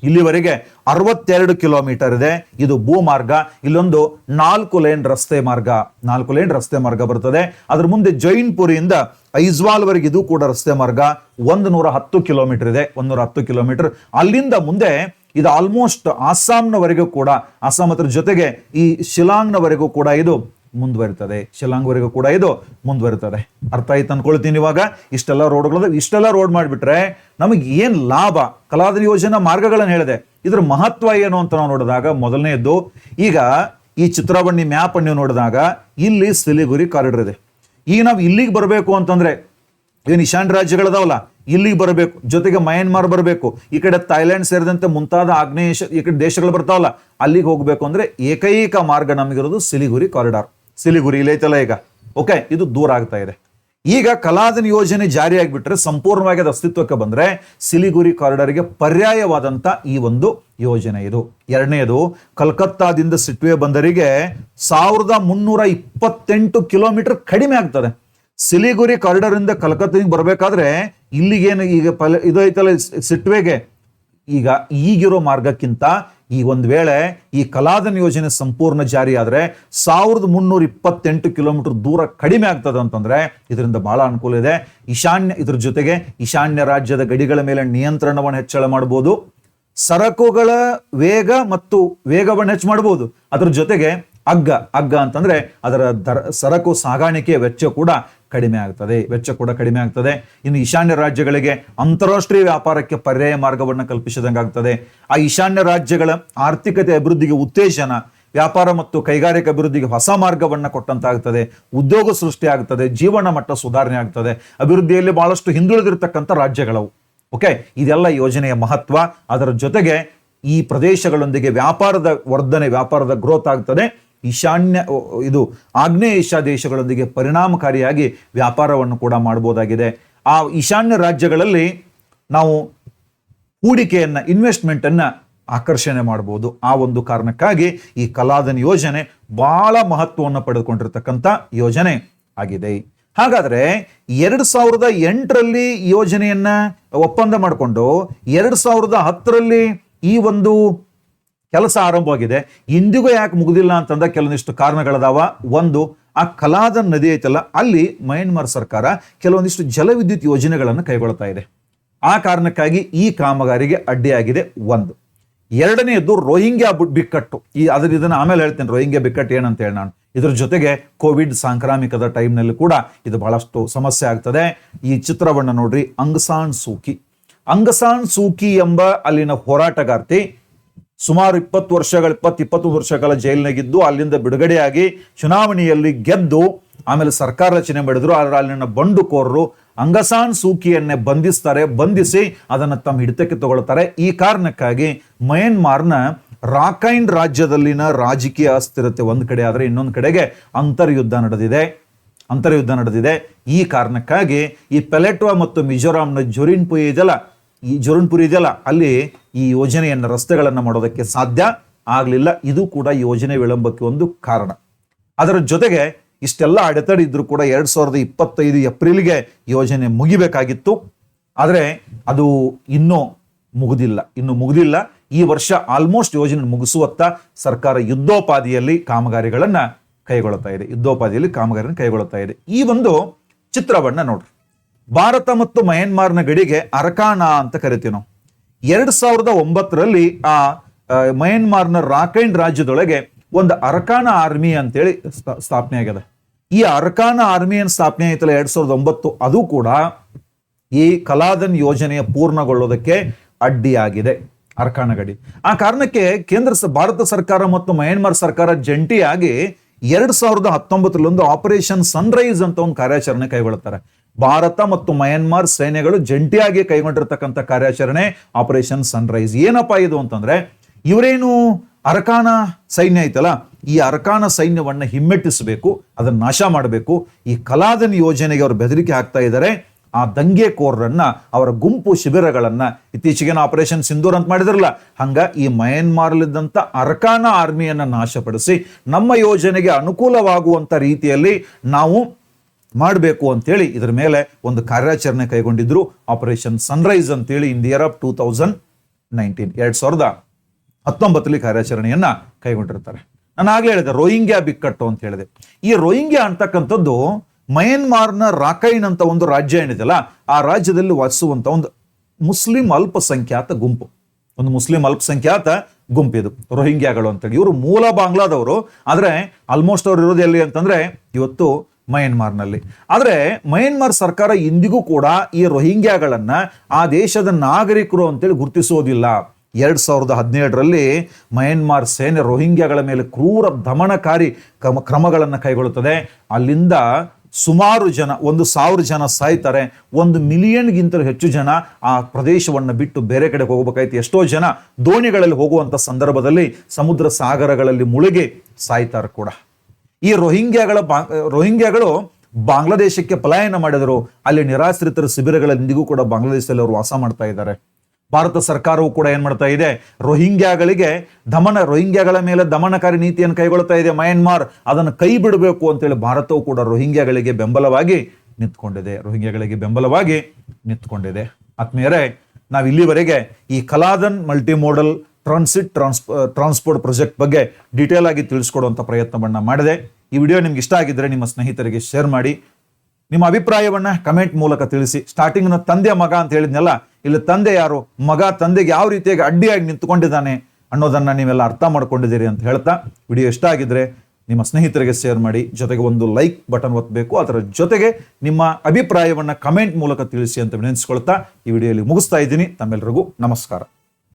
ಇಲ್ಲಿವರೆಗೆ ಅರವತ್ತೆರಡು ಕಿಲೋಮೀಟರ್ ಇದೆ. ಇದು ಭೂಮಾರ್ಗ. ಇಲ್ಲೊಂದು ನಾಲ್ಕು ಲೇನ್ ರಸ್ತೆ ಮಾರ್ಗ. ನಾಲ್ಕು ಲೇನ್ ರಸ್ತೆ ಮಾರ್ಗ ಬರ್ತದೆ ಅದ್ರ ಮುಂದೆ ಜೈನ್ಪುರಿಯಿಂದ ಐಜ್ವಾಲ್ವರೆಗೆ ಇದು ಕೂಡ ರಸ್ತೆ ಮಾರ್ಗ. ಒಂದು ನೂರ ಹತ್ತು ಕಿಲೋಮೀಟರ್ ಇದೆ. ಒಂದು ನೂರ ಹತ್ತು ಕಿಲೋಮೀಟರ್. ಅಲ್ಲಿಂದ ಮುಂದೆ ಇದು ಆಲ್ಮೋಸ್ಟ್ ಅಸ್ಸಾಂನವರೆಗೂ ಕೂಡ, ಅಸ್ಸಾಂ ಅದ್ರ ಜೊತೆಗೆ ಈ ಶಿಲಾಂಗ್ನವರೆಗೂ ಕೂಡ ಇದು ಮುಂದುವರಿತದೆ. ಶಿಲಾಂಗ್ವರೆಗೂ ಕೂಡ ಇದು ಮುಂದುವರಿತದೆ. ಅರ್ಥ ಆಯ್ತು ಅನ್ಕೊಳ್ತೀನಿ ಇವಾಗ. ಇಷ್ಟೆಲ್ಲ ರೋಡ್ಗಳು ಇಷ್ಟೆಲ್ಲ ರೋಡ್ ಮಾಡಿಬಿಟ್ರೆ ನಮಗೆ ಏನು ಲಾಭ? ಕಲಾದ ಯೋಜನಾ ಮಾರ್ಗಗಳನ್ನು ಹೇಳಿದೆ? ಇದ್ರ ಮಹತ್ವ ಏನು ಅಂತ ನಾವು ನೋಡಿದಾಗ ಮೊದಲನೆಯದ್ದು, ಈಗ ಈ ಚಿತ್ರಬಣ್ಣಿ ಮ್ಯಾಪ್ ನೀವು ನೋಡಿದಾಗ ಇಲ್ಲಿ ಸಿಲಿಗುರಿ ಕಾರಿಡರ್ ಇದೆ. ಈಗ ನಾವು ಇಲ್ಲಿಗೆ ಬರಬೇಕು ಅಂತಂದ್ರೆ ಏನು ಈಶಾನ್ಯ ರಾಜ್ಯಗಳದಾವಲ್ಲ, ಇಲ್ಲಿಗೆ ಬರಬೇಕು. ಜೊತೆಗೆ ಮಯನ್ಮಾರ್ ಬರಬೇಕು. ಈ ಕಡೆ ಥೈಲ್ಯಾಂಡ್ ಸೇರಿದಂತೆ ಮುಂತಾದ ಆಗ್ನೇಯ ಈ ಕಡೆ ದೇಶಗಳು ಬರ್ತಾವಲ್ಲ, ಅಲ್ಲಿಗೆ ಹೋಗಬೇಕು ಅಂದ್ರೆ ಏಕೈಕ ಮಾರ್ಗ ನಮಗಿರೋದು ಸಿಲಿಗುರಿ ಕಾರಿಡಾರ್ ಸಿಲಿಗುರಿ ಇಲ್ಲೈತಲ್ಲ ಈಗ? ಓಕೆ ಇದು ದೂರ ಆಗ್ತಾ ಇದೆ. ಈಗ ಕಲಾದನ್ ಯೋಜನೆ ಜಾರಿಯಾಗಿಬಿಟ್ರೆ ಸಂಪೂರ್ಣವಾಗಿ ಅದು ಅಸ್ತಿತ್ವಕ್ಕೆ ಬಂದರೆ ಸಿಲಿಗುರಿ ಕಾರಿಡಾರ್ಗೆ ಪರ್ಯಾಯವಾದಂಥ ಈ ಒಂದು ಯೋಜನೆ ಇದು. ಎರಡನೇದು, ಕಲ್ಕತ್ತಾದಿಂದ ಸಿಟ್ವೆ ಬಂದರಿಗೆ ಸಾವಿರದ ಮುನ್ನೂರ ಇಪ್ಪತ್ತೆಂಟು ಕಿಲೋಮೀಟರ್ ಕಡಿಮೆ ಆಗ್ತದೆ. ಸಿಲಿಗುರಿ ಕಾರಿಡಾರ್ ಇಂದ ಕಲ್ಕತ್ತಾಗೆ ಬರಬೇಕಾದ್ರೆ ಇಲ್ಲಿಗೇನು ಈಗ ಪಲ ಇದೈತಲ್ಲ ಸಿಟ್ವೆಗೆ ಈಗ ಈಗಿರೋ ಮಾರ್ಗಕ್ಕಿಂತ ಈ ಒಂದು ವೇಳೆ ಈ ಕಲಾದನ್ ಯೋಜನೆ ಸಂಪೂರ್ಣ ಜಾರಿ ಆದರೆ ಸಾವಿರದ ಮುನ್ನೂರ ಇಪ್ಪತ್ತೆಂಟು ಕಿಲೋಮೀಟರ್ ದೂರ ಕಡಿಮೆ ಆಗ್ತದೆ ಅಂತಂದರೆ ಇದರಿಂದ ಭಾಳ ಅನುಕೂಲ ಇದೆ. ಈಶಾನ್ಯ, ಇದ್ರ ಜೊತೆಗೆ ಈಶಾನ್ಯ ರಾಜ್ಯದ ಗಡಿಗಳ ಮೇಲೆ ನಿಯಂತ್ರಣವನ್ನು ಹೆಚ್ಚಳ ಮಾಡ್ಬೋದು ಸರಕುಗಳ ವೇಗ ಮತ್ತು ವೇಗವನ್ನು ಹೆಚ್ಚು ಮಾಡ್ಬೋದು ಅದ್ರ ಜೊತೆಗೆ ಹಗ್ಗ ಅಗ್ಗ ಅಂತಂದ್ರೆ ಅದರ ದರ, ಸರಕು ಸಾಗಾಣಿಕೆಯ ವೆಚ್ಚ ಕೂಡ ಕಡಿಮೆ ಆಗ್ತದೆ, ವೆಚ್ಚ ಕೂಡ ಕಡಿಮೆ ಆಗ್ತದೆ. ಇನ್ನು ಈಶಾನ್ಯ ರಾಜ್ಯಗಳಿಗೆ ಅಂತಾರಾಷ್ಟ್ರೀಯ ವ್ಯಾಪಾರಕ್ಕೆ ಪರ್ಯಾಯ ಮಾರ್ಗವನ್ನು ಕಲ್ಪಿಸಿದಂಗಾಗ್ತದೆ. ಆ ಈಶಾನ್ಯ ರಾಜ್ಯಗಳ ಆರ್ಥಿಕತೆ ಅಭಿವೃದ್ಧಿಗೆ ಉತ್ತೇಜನ, ವ್ಯಾಪಾರ ಮತ್ತು ಕೈಗಾರಿಕಾ ಅಭಿವೃದ್ಧಿಗೆ ಹೊಸ ಮಾರ್ಗವನ್ನು ಕೊಟ್ಟಂತಾಗ್ತದೆ. ಉದ್ಯೋಗ ಸೃಷ್ಟಿ ಆಗ್ತದೆ, ಜೀವನ ಮಟ್ಟ ಸುಧಾರಣೆ ಆಗ್ತದೆ. ಅಭಿವೃದ್ಧಿಯಲ್ಲಿ ಬಹಳಷ್ಟು ಹಿಂದುಳಿದಿರ್ತಕ್ಕಂಥ ರಾಜ್ಯಗಳವು, ಓಕೆ? ಇದೆಲ್ಲ ಯೋಜನೆಯ ಮಹತ್ವ. ಅದರ ಜೊತೆಗೆ ಈ ಪ್ರದೇಶಗಳೊಂದಿಗೆ ವ್ಯಾಪಾರದ ವರ್ಧನೆ, ವ್ಯಾಪಾರದ ಗ್ರೋತ್ ಆಗ್ತದೆ. ಈಶಾನ್ಯ ಇದು ಆಗ್ನೇಯ ಏಷ್ಯಾ ದೇಶಗಳೊಂದಿಗೆ ಪರಿಣಾಮಕಾರಿಯಾಗಿ ವ್ಯಾಪಾರವನ್ನು ಕೂಡ ಮಾಡಬಹುದಾಗಿದೆ ಆ ಈಶಾನ್ಯ ರಾಜ್ಯಗಳಲ್ಲಿ ನಾವು ಹೂಡಿಕೆಯನ್ನು, ಇನ್ವೆಸ್ಟ್ಮೆಂಟನ್ನು ಆಕರ್ಷಣೆ ಮಾಡಬಹುದು ಆ ಒಂದು ಕಾರಣಕ್ಕಾಗಿ ಈ ಕಲಾದನ್ ಯೋಜನೆ ಬಹಳ ಮಹತ್ವವನ್ನು ಪಡೆದುಕೊಂಡಿರ್ತಕ್ಕಂಥ ಯೋಜನೆ ಆಗಿದೆ. ಹಾಗಾದರೆ ಎರಡು ಸಾವಿರದ ಎಂಟರಲ್ಲಿ ಯೋಜನೆಯನ್ನ ಒಪ್ಪಂದ ಮಾಡಿಕೊಂಡು ಎರಡು ಸಾವಿರದ ಹತ್ತರಲ್ಲಿ ಈ ಒಂದು ಕೆಲಸ ಆರಂಭವಾಗಿದೆ ಇಂದಿಗೂ ಯಾಕೆ ಮುಗುದಿಲ್ಲ ಅಂತಂದ ಕೆಲವೊಂದಿಷ್ಟು ಕಾರಣಗಳದಾವ. ಒಂದು, ಆ ಕಲಾದನ್ ನದಿ ಐತಲ್ಲ, ಅಲ್ಲಿ ಮಯನ್ಮಾರ್ ಸರ್ಕಾರ ಕೆಲವೊಂದಿಷ್ಟು ಜಲವಿದ್ಯುತ್ ಯೋಜನೆಗಳನ್ನು ಕೈಗೊಳ್ತಾ ಇದೆ. ಆ ಕಾರಣಕ್ಕಾಗಿ ಈ ಕಾಮಗಾರಿಗೆ ಅಡ್ಡಿಯಾಗಿದೆ ಒಂದು. ಎರಡನೆಯದು ರೋಹಿಂಗ್ಯಾ ಬಿಕ್ಕಟ್ಟು. ಈ, ಅದ್ರ ಇದನ್ನು ಆಮೇಲೆ ಹೇಳ್ತೇನೆ, ರೋಹಿಂಗ್ಯಾ ಬಿಕ್ಕಟ್ಟು ಏನಂತ ಹೇಳಿ ನಾನು. ಇದ್ರ ಜೊತೆಗೆ ಕೋವಿಡ್ ಸಾಂಕ್ರಾಮಿಕದ ಟೈಮ್ನಲ್ಲಿ ಕೂಡ ಇದು ಬಹಳಷ್ಟು ಸಮಸ್ಯೆ ಆಗ್ತದೆ. ಈ ಚಿತ್ರವನ್ನು ನೋಡ್ರಿ, ಅಂಗಸಾನ್ ಸೂಕಿ. ಅಂಗಸಾನ್ ಸೂಕಿ ಎಂಬ ಅಲ್ಲಿನ ಹೋರಾಟಗಾರ್ತಿ ಸುಮಾರು ಇಪ್ಪತ್ತು ವರ್ಷಗಳ, ಇಪ್ಪತ್ತು ಇಪ್ಪತ್ತೊಂದು ವರ್ಷಗಳ ಜೈಲಿನಾಗಿದ್ದು ಅಲ್ಲಿಂದ ಬಿಡುಗಡೆಯಾಗಿ ಚುನಾವಣೆಯಲ್ಲಿ ಗೆದ್ದು ಆಮೇಲೆ ಸರ್ಕಾರ ರಚನೆ ಮಾಡಿದ್ರು. ಆದರೆ ಅಲ್ಲಿನ ಬಂಡುಕೋರರು ಅಂಗಸಾನ್ ಸೂಕಿಯನ್ನೇ ಬಂಧಿಸ್ತಾರೆ, ಬಂಧಿಸಿ ಅದನ್ನು ತಮ್ಮ ಹಿಡಿತಕ್ಕೆ ತಗೊಳ್ತಾರೆ. ಈ ಕಾರಣಕ್ಕಾಗಿ ಮಯನ್ಮಾರ್ನ ರಾಕೈನ್ ರಾಜ್ಯದಲ್ಲಿನ ರಾಜಕೀಯ ಅಸ್ಥಿರತೆ ಒಂದು ಕಡೆ ಆದರೆ ಇನ್ನೊಂದು ಕಡೆಗೆ ಅಂತರ್ಯುದ್ಧ ನಡೆದಿದೆ. ಅಂತರ್ಯುದ್ಧ ನಡೆದಿದೆ. ಈ ಕಾರಣಕ್ಕಾಗಿ ಈ ಪೆಲೆಟ್ವಾ ಮತ್ತು ಮಿಜೋರಾಂನ ಜೊರಿನ್ಪುರಿ ಇದೆಯಲ್ಲ ಈ ಜೊರನ್ಪುರಿ ಇದೆಯಲ್ಲ, ಅಲ್ಲಿ ಈ ಯೋಜನೆಯನ್ನು, ರಸ್ತೆಗಳನ್ನು ಮಾಡೋದಕ್ಕೆ ಸಾಧ್ಯ ಆಗಲಿಲ್ಲ. ಇದು ಕೂಡ ಯೋಜನೆ ವಿಳಂಬಕ್ಕೆ ಒಂದು ಕಾರಣ. ಅದರ ಜೊತೆಗೆ ಇಷ್ಟೆಲ್ಲ ಅಡೆತಡೆ ಇದ್ರೂ ಕೂಡ ಎರಡು ಸಾವಿರದ ಇಪ್ಪತ್ತೈದು ಏಪ್ರಿಲ್ಗೆ ಯೋಜನೆ ಮುಗಿಬೇಕಾಗಿತ್ತು. ಆದರೆ ಅದು ಇನ್ನೂ ಮುಗುದಿಲ್ಲ, ಇನ್ನು ಮುಗುದಿಲ್ಲ. ಈ ವರ್ಷ ಆಲ್ಮೋಸ್ಟ್ ಯೋಜನೆ ಮುಗಿಸುವತ್ತ ಸರ್ಕಾರ ಯುದ್ಧೋಪಾದಿಯಲ್ಲಿ ಕಾಮಗಾರಿಗಳನ್ನು ಕೈಗೊಳ್ಳುತ್ತಾ ಇದೆ. ಯುದ್ಧೋಪಾದಿಯಲ್ಲಿ ಕಾಮಗಾರಿಯನ್ನು ಕೈಗೊಳ್ಳುತ್ತಾ ಇದೆ. ಈ ಒಂದು ಚಿತ್ರವನ್ನು ನೋಡ್ರಿ. ಭಾರತ ಮತ್ತು ಮಯನ್ಮಾರ್ನ ಗಡಿಗೆ ಅರಕಾನ ಅಂತ ಕರಿತೀವಿ ನಾವು. ಎರಡ್ ಸಾವಿರದ ಒಂಬತ್ತರಲ್ಲಿ ಆ ಮಯನ್ಮಾರ್ನ ರಾಕೈನ್ ರಾಜ್ಯದೊಳಗೆ ಒಂದು ಅರಕಾನ ಆರ್ಮಿ ಅಂತೇಳಿ ಸ್ಥಾ- ಸ್ಥಾಪನೆ ಆಗ್ಯದ ಈ ಅರಕಾನ ಆರ್ಮಿ ಸ್ಥಾಪನೆ ಆಯ್ತಲ್ಲ ಎರಡ್ ಸಾವಿರದ ಒಂಬತ್ತು? ಅದು ಕೂಡ ಈ ಕಲಾದನ್ ಯೋಜನೆಯ ಪೂರ್ಣಗೊಳ್ಳೋದಕ್ಕೆ ಅಡ್ಡಿಯಾಗಿದೆ ಅರಕಾನ ಗಡಿ. ಆ ಕಾರಣಕ್ಕೆ ಕೇಂದ್ರ ಭಾರತ ಸರ್ಕಾರ ಮತ್ತು ಮಯನ್ಮಾರ್ ಸರ್ಕಾರ ಜಂಟಿಯಾಗಿ ಎರಡ್ ಸಾವಿರದ ಹತ್ತೊಂಬತ್ತರಲ್ಲಿ ಒಂದು ಆಪರೇಷನ್ ಸನ್ರೈಸ್ ಅಂತ ಒಂದು ಕಾರ್ಯಾಚರಣೆ ಕೈಗೊಳ್ಳುತ್ತಾರೆ. ಭಾರತ ಮತ್ತು ಮಯನ್ಮಾರ್ ಸೇನೆಗಳು ಜಂಟಿಯಾಗಿ ಕೈಗೊಂಡಿರ್ತಕ್ಕಂಥ ಕಾರ್ಯಾಚರಣೆ ಆಪರೇಷನ್ ಸನ್ರೈಸ್ ಏನಪ್ಪಾ ಇದು ಅಂತಂದ್ರೆ, ಇವರೇನು ಅರಕಾನ ಸೈನ್ಯ ಐತಲ್ಲ, ಈ ಅರಕಾನ ಸೈನ್ಯವನ್ನು ಹಿಮ್ಮೆಟ್ಟಿಸಬೇಕು, ಅದನ್ನು ನಾಶ ಮಾಡಬೇಕು, ಈ ಕಲಾದನ್ ಯೋಜನೆಗೆ ಅವರು ಬೆದರಿಕೆ ಹಾಕ್ತಾ ಇದ್ದಾರೆ ಆ ದಂಗೆಕೋರರನ್ನ ಅವರ ಗುಂಪು ಶಿಬಿರಗಳನ್ನ ಇತ್ತೀಚೆಗೆ ಆಪರೇಷನ್ ಸಿಂಧೂರ್ ಅಂತ ಮಾಡಿದ್ರಲ್ಲ, ಹಂಗ ಈ ಮಯನ್ಮಾರ್ಲಿದ್ದಂಥ ಅರಕಾನ ಆರ್ಮಿಯನ್ನ ನಾಶಪಡಿಸಿ ನಮ್ಮ ಯೋಜನೆಗೆ ಅನುಕೂಲವಾಗುವಂತ ರೀತಿಯಲ್ಲಿ ನಾವು ಮಾಡಬೇಕು ಅಂತೇಳಿ ಇದರ ಮೇಲೆ ಒಂದು ಕಾರ್ಯಾಚರಣೆ ಕೈಗೊಂಡಿದ್ರು ಆಪರೇಷನ್ ಸನ್ರೈಸ್ ಅಂತೇಳಿ in the year of two thousand nineteen ಎರಡ್ ಸಾವಿರದ ಹತ್ತೊಂಬತ್ತರಲ್ಲಿ ಕಾರ್ಯಾಚರಣೆಯನ್ನ ಕೈಗೊಂಡಿರ್ತಾರೆ. ನಾನು ಆಗ್ಲೇ ಹೇಳಿದೆ, ರೋಹಿಂಗ್ಯಾ ಬಿಕ್ಕಟ್ಟು ಅಂತ ಹೇಳಿದೆ. ಈ ರೋಹಿಂಗ್ಯಾ ಅಂತಕ್ಕಂಥದ್ದು ಮಯನ್ಮಾರ್ನ ರಾಕೈನ್ ಅಂತ ಒಂದು ರಾಜ್ಯ ಏನಿದೆಯಲ್ಲ, ಆ ರಾಜ್ಯದಲ್ಲಿ ವಾಸಿಸುವಂತ ಒಂದು ಮುಸ್ಲಿಂ ಅಲ್ಪಸಂಖ್ಯಾತ ಗುಂಪು. ಒಂದು ಮುಸ್ಲಿಂ ಅಲ್ಪಸಂಖ್ಯಾತ ಗುಂಪಿದು ರೋಹಿಂಗ್ಯಾಗಳು ಅಂತೇಳಿ ಇವರು ಮೂಲ ಬಾಂಗ್ಲಾದವರು, ಆದ್ರೆ ಆಲ್ಮೋಸ್ಟ್ ಅವ್ರು ಇರೋದು ಎಲ್ಲಿ ಅಂತಂದ್ರೆ ಇವತ್ತು ಮಯನ್ಮಾರ್ನಲ್ಲಿ. ಆದರೆ ಮಯನ್ಮಾರ್ ಸರ್ಕಾರ ಇಂದಿಗೂ ಕೂಡ ಈ ರೋಹಿಂಗ್ಯಾಗಳನ್ನು ಆ ದೇಶದ ನಾಗರಿಕರು ಅಂತೇಳಿ ಗುರುತಿಸೋದಿಲ್ಲ. ಎರಡು ಸಾವಿರದ ಹದಿನೇಳರಲ್ಲಿ ಮಯನ್ಮಾರ್ ಸೇನೆ ರೋಹಿಂಗ್ಯಾಗಳ ಮೇಲೆ ಕ್ರೂರ ದಮನಕಾರಿ ಕ್ರಮ, ಕ್ರಮಗಳನ್ನು ಕೈಗೊಳ್ಳುತ್ತದೆ. ಅಲ್ಲಿಂದ ಸುಮಾರು ಜನ, ಒಂದು ಸಾವಿರ ಜನ ಸಾಯ್ತಾರೆ. ಒಂದು ಮಿಲಿಯನ್ಗಿಂತಲೂ ಹೆಚ್ಚು ಜನ ಆ ಪ್ರದೇಶವನ್ನು ಬಿಟ್ಟು ಬೇರೆ ಕಡೆ ಹೋಗಬೇಕಾಯ್ತು. ಎಷ್ಟೋ ಜನ ದೋಣಿಗಳಲ್ಲಿ ಹೋಗುವಂಥ ಸಂದರ್ಭದಲ್ಲಿ ಸಮುದ್ರ ಸಾಗರಗಳಲ್ಲಿ ಮುಳುಗಿ ಸಾಯ್ತಾರೆ ಕೂಡ. ಈ ರೋಹಿಂಗ್ಯಾಗಳ ಬಾ, ರೋಹಿಂಗ್ಯಾಗಳು ಬಾಂಗ್ಲಾದೇಶಕ್ಕೆ ಪಲಾಯನ ಮಾಡಿದರು. ಅಲ್ಲಿ ನಿರಾಶ್ರಿತರ ಶಿಬಿರಗಳಲ್ಲಿ ಇಂದಿಗೂ ಕೂಡ ಬಾಂಗ್ಲಾದೇಶದಲ್ಲಿ ಅವರು ವಾಸ ಮಾಡ್ತಾ ಇದ್ದಾರೆ. ಭಾರತ ಸರ್ಕಾರವು ಕೂಡ ಏನ್ ಮಾಡ್ತಾ ಇದೆ? ರೋಹಿಂಗ್ಯಾಗಳಿಗೆ ದಮನ, ರೋಹಿಂಗ್ಯಾಗಳ ಮೇಲೆ ದಮನಕಾರಿ ನೀತಿಯನ್ನು ಕೈಗೊಳ್ತಾ ಇದೆ ಮಯನ್ಮಾರ್. ಅದನ್ನು ಕೈ ಬಿಡಬೇಕು ಅಂತೇಳಿ ಭಾರತವು ಕೂಡ ರೋಹಿಂಗ್ಯಾಗಳಿಗೆ ಬೆಂಬಲವಾಗಿ ನಿಂತ್ಕೊಂಡಿದೆ. ರೋಹಿಂಗ್ಯಾಗಳಿಗೆ ಬೆಂಬಲವಾಗಿ ನಿಂತ್ಕೊಂಡಿದೆ. ಆತ್ಮೀಯರೇ ನಾವು ಇಲ್ಲಿವರೆಗೆ ಈ Kaladan multi modal transit trans transport project ಬಗ್ಗೆ ಡೀಟೇಲ್ ಆಗಿ ತಿಳಿಸ್ಕೊಡುವಂಥ ಪ್ರಯತ್ನವನ್ನು ಮಾಡಿದೆ. ಈ ವಿಡಿಯೋ ನಿಮ್ಗೆ ಇಷ್ಟ ಆಗಿದ್ದರೆ ನಿಮ್ಮ ಸ್ನೇಹಿತರಿಗೆ ಶೇರ್ ಮಾಡಿ. ನಿಮ್ಮ ಅಭಿಪ್ರಾಯವನ್ನು ಕಮೆಂಟ್ ಮೂಲಕ ತಿಳಿಸಿ. ಸ್ಟಾರ್ಟಿಂಗ್ನ ತಂದೆ ಮಗ ಅಂತ ಹೇಳಿದ್ನೆಲ್ಲ, ಇಲ್ಲಿ ತಂದೆ ಯಾರು? ಮಗ ತಂದೆಗೆ ಯಾವ ರೀತಿಯಾಗಿ ಅಡ್ಡಿಯಾಗಿ ನಿಂತ್ಕೊಂಡಿದ್ದಾನೆ ಅನ್ನೋದನ್ನು ನೀವೆಲ್ಲ ಅರ್ಥ ಮಾಡ್ಕೊಂಡಿದ್ದೀರಿ ಅಂತ ಹೇಳ್ತಾ ವಿಡಿಯೋ ಇಷ್ಟ ಆಗಿದ್ರೆ ನಿಮ್ಮ ಸ್ನೇಹಿತರಿಗೆ ಶೇರ್ ಮಾಡಿ. ಜೊತೆಗೆ ಒಂದು ಲೈಕ್ ಬಟನ್ ಒತ್ತಬೇಕು ಅದರ ಜೊತೆಗೆ ನಿಮ್ಮ ಅಭಿಪ್ರಾಯವನ್ನು ಕಮೆಂಟ್ ಮೂಲಕ ತಿಳಿಸಿ ಅಂತ ವಿನಂತಿಸ್ಕೊಳ್ತಾ ಈ ವಿಡಿಯೋಲಿ ಮುಗಿಸ್ತಾ ಇದ್ದೀನಿ. ತಮ್ಮೆಲ್ಲರಿಗೂ ನಮಸ್ಕಾರ.